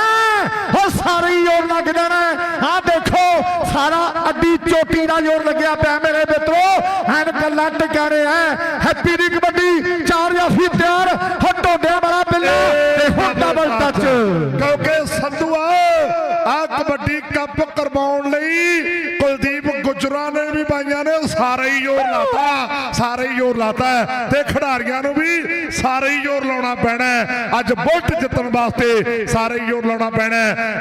ਉਹ ਸਾਰੀ ਯੋਰ ਲੱਗਦਾ ਨਾ। ਆ ਦੇਖੋ, ਸਾਰਾ ਅੱਡੀ ਚੋਟੀ ਦਾ ਯੋਰ ਲੱਗਿਆ ਪਿਆ ਮੇਰੇ ਮਿੱਤਰੋ। ਐਨ ਕੱਲਾ ਰਿਹਾ ਐ ਕੱਪ ਲਈ ਕੁਲਦੀਪ ਗੁਜਰਾ ਨੇ ਵੀ ਬਾਈਆਂ ਨੇ ਸਾਰੇ ਹੀ ਜ਼ੋਰ ਲਾਤਾ, ਸਾਰੇ ਹੀ ਜ਼ੋਰ ਲਾਤਾ ਤੇ ਖਿਡਾਰੀਆਂ ਨੂੰ ਵੀ ਸਾਰੇ ਹੀ ਜ਼ੋਰ ਲਾਉਣਾ ਪੈਣਾ ਅੱਜ ਬੁਲਟ ਜਿੱਤਣ ਵਾਸਤੇ ਸਾਰੇ ਹੀ ਜ਼ੋਰ ਲਾਉਣਾ ਪੈਣਾ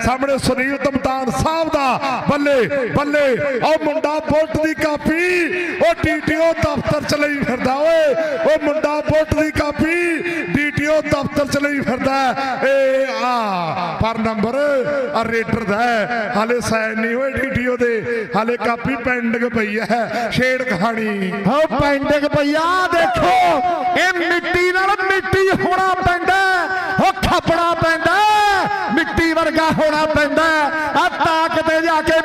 ਸਾਹਮਣੇ ਸੁਨੀਲ ਤਮਤਾਨ ਸਾਹਿਬ ਦਾ ਬੱਲੇ ਬੱਲੇ, ਉਹ ਮੁੰਡਾ ਬੁਲਟ ਦੀ ਕਾਪੀ, ਉਹ ਟੀਟੀਓ ਦਫ਼ਤਰ ਚ ਲਈ ਫਿਰਦਾ ਓਏ, ਉਹ ਮੁੰਡਾ ਬੁਲਟ ਦੀ ਕਾਪੀ ਡੀਟੀਓ ਦਫ਼ਤਰ ਚ ਲਈ ਫਿਰਦਾ ਹੈ। ਆ, ਪਰ ਨੰਬਰ ਆ ਰੇਡਰ ਦਾ ਹਾਲੇ ਸਾਈਨ ਨਹੀਂ ਹੋਏ ਡੀਟੀਓ ਦੇ। ਹਾਲੇ ਕਾਪੀ ਪੈਂਡਿੰਗ ਪਈ ਹੈ। ਛੇੜ ਕਹਾਣੀ। ਹੋ, ਪੈਂਡਿੰਗ ਪਈਆ ਦੇਖੋ। ਇਹ ਮਿੱਟੀ ਨਾਲ ਮਿੱਟੀ ਹੋਣਾ ਪੈਂਦਾ ਹੋ। ਖੱਪਣਾ ਪੈਂਦਾ ਮਿੱਟੀ ਵਰਗਾ ਹੋਣਾ ਪੈਂਦਾ ਆ ਤਾਕ ਤੇ ਜਾ ਕੇ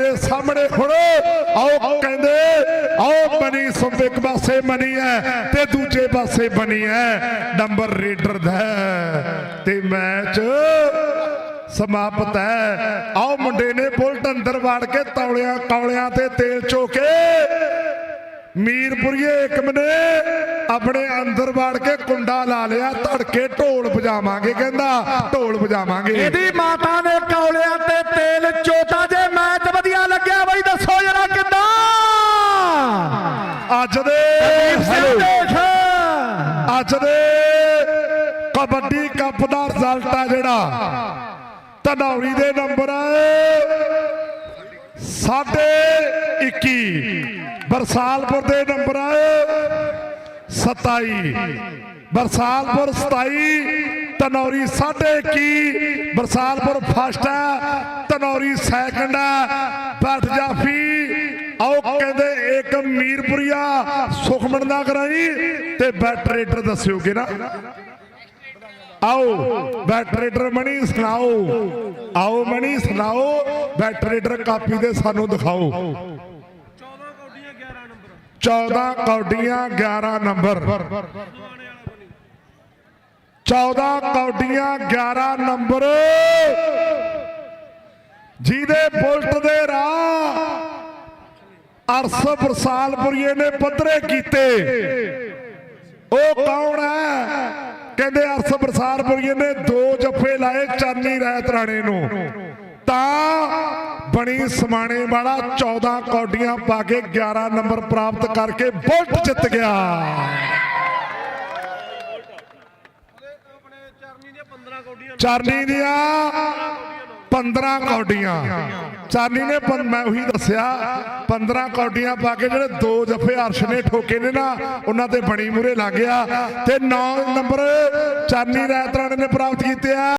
ਹੈ। ਸਾਹਮਣੇ ਹੁਣ ਆਓ ਕਹਿੰਦੇ, ਆਓ ਬਣੀ ਸੰਭ ਇੱਕ ਪਾਸੇ ਬਣੀ ਹੈ ਤੇ ਦੂਜੇ ਪਾਸੇ ਬਣੀ ਹੈ। ਨੰਬਰ ਰੇਡਰ ਦਾ ਤੇ ਮੈਚ ਸਮਾਪਤ ਹੈ। ਆਓ ਮੁੰਡੇ ਨੇ ਬੁਲਟ ਅੰਦਰ ਵਾੜ ਕੇ ਤੌਲਿਆਂ, ਕੌਲਿਆਂ ਤੇ ਤੇਲ ਚੋਕੇ ਮੀਰਪੁਰੀਏ ਏਕਮ ਨੇ ਆਪਣੇ ਅੰਦਰ ਵਾੜ ਕੇ ਕੁੰਡਾ ਲਾ ਲਿਆ, ਧੜਕੇ ਢੋਲ ਵਜਾਵਾਂਗੇ ਕਹਿੰਦਾ, ਢੋਲ ਵਜਾਵਾਂਗੇ। ਇਹਦੀ ਮਾਤਾ ਨੇ ਧਨੌਰੀ ਦੇ ਨੰਬਰ ਸਾਢੇ 21 ਬਰਸਾਲਪੁਰ ਦੇ ਨੰਬਰ ਆਏ। 27 ਬਰਸਾਲਪੁਰ 27 ਧਨੌਰੀ 21 ਬਰਸਾਲਪੁਰ ਫਸਟ ਹੈ ਧਨੌਰੀ ਸੈਕੰਡ ਹੈ ਬੈਠ ਜਾਫੀ ਆਓ ਕਹਿੰਦੇ ਇੱਕ ਮੀਰਪੁਰੀਆ ਸੁਖਮਣ ਦਾ ਕਰਾਈ ਤੇ ਬੈਟ ਰੇਡਰ ਦੱਸਿਓਗੇ ਨਾ ਆਓ ਬੈਟ ਰੇਡਰ ਮਣੀ ਸੁਣਾਓ। ਆਓ ਮਣੀ ਸੁਣਾਓ ਬੈਟ ਰੇਡਰ ਕਾਪੀ ਦੇ ਸਾਨੂੰ ਦਿਖਾਓ। 14 ਕੌਡੀਆਂ 11 ਨੰਬਰ। 14 ਕੌਡੀਆਂ 11 ਨੰਬਰ। ਜਿਹਦੇ ਬੁਲਟ ਦੇ ਰਾਹ ਅਰਸ ਬਰਸਾਲਪੁਰੀਏ ਨੇ ਪੱਧਰੇ ਕੀਤੇ। ਉਹ ਕੌਣ ਹੈ? ਕਹਿੰਦੇ ਅਰਸ ਬਰਸਾਲਪੁਰੀਏ ਨੇ ਦੋ ਜੱਫੇ ਲਾਏ ਚਾਨੀ ਰਾਇਤ ਰਾਣੇ ਨੂੰ। ਤਾਂ ਬਣੀ ਸਮਾਣੇ ਵਾਲਾ 14 ਕੌਡੀਆਂ ਪਾ ਕੇ 11 ਨੰਬਰ ਪ੍ਰਾਪਤ ਕਰਕੇ ਬੁਲਟ ਜਿੱਤ ਗਿਆ। ਚਰਨੀ ਦੀਆਂ 15 ਕੌਡੀਆਂ। ਚਾਨੀ ਨੇ ਪੰ- ਮੈਂ ਉਹੀ ਦੱਸਿਆ 15 ਕੌਡੀਆਂ ਪਾ ਕੇ ਜਿਹੜੇ ਦੋ ਜਫੇ ਅਰਸ਼ ਨੇ ਠੋਕੇ ਨੇ ਨਾ, ਉਹਨਾਂ ਤੇ ਬਣੀ ਮੂਰੇ ਲੱਗ ਗਿਆ। ਤੇ 9 ਨੰਬਰ ਚਾਨੀ ਰਾਇਤ ਰਾਣੇ ਨੇ ਪ੍ਰਾਪਤ ਕੀਤੇ ਆ।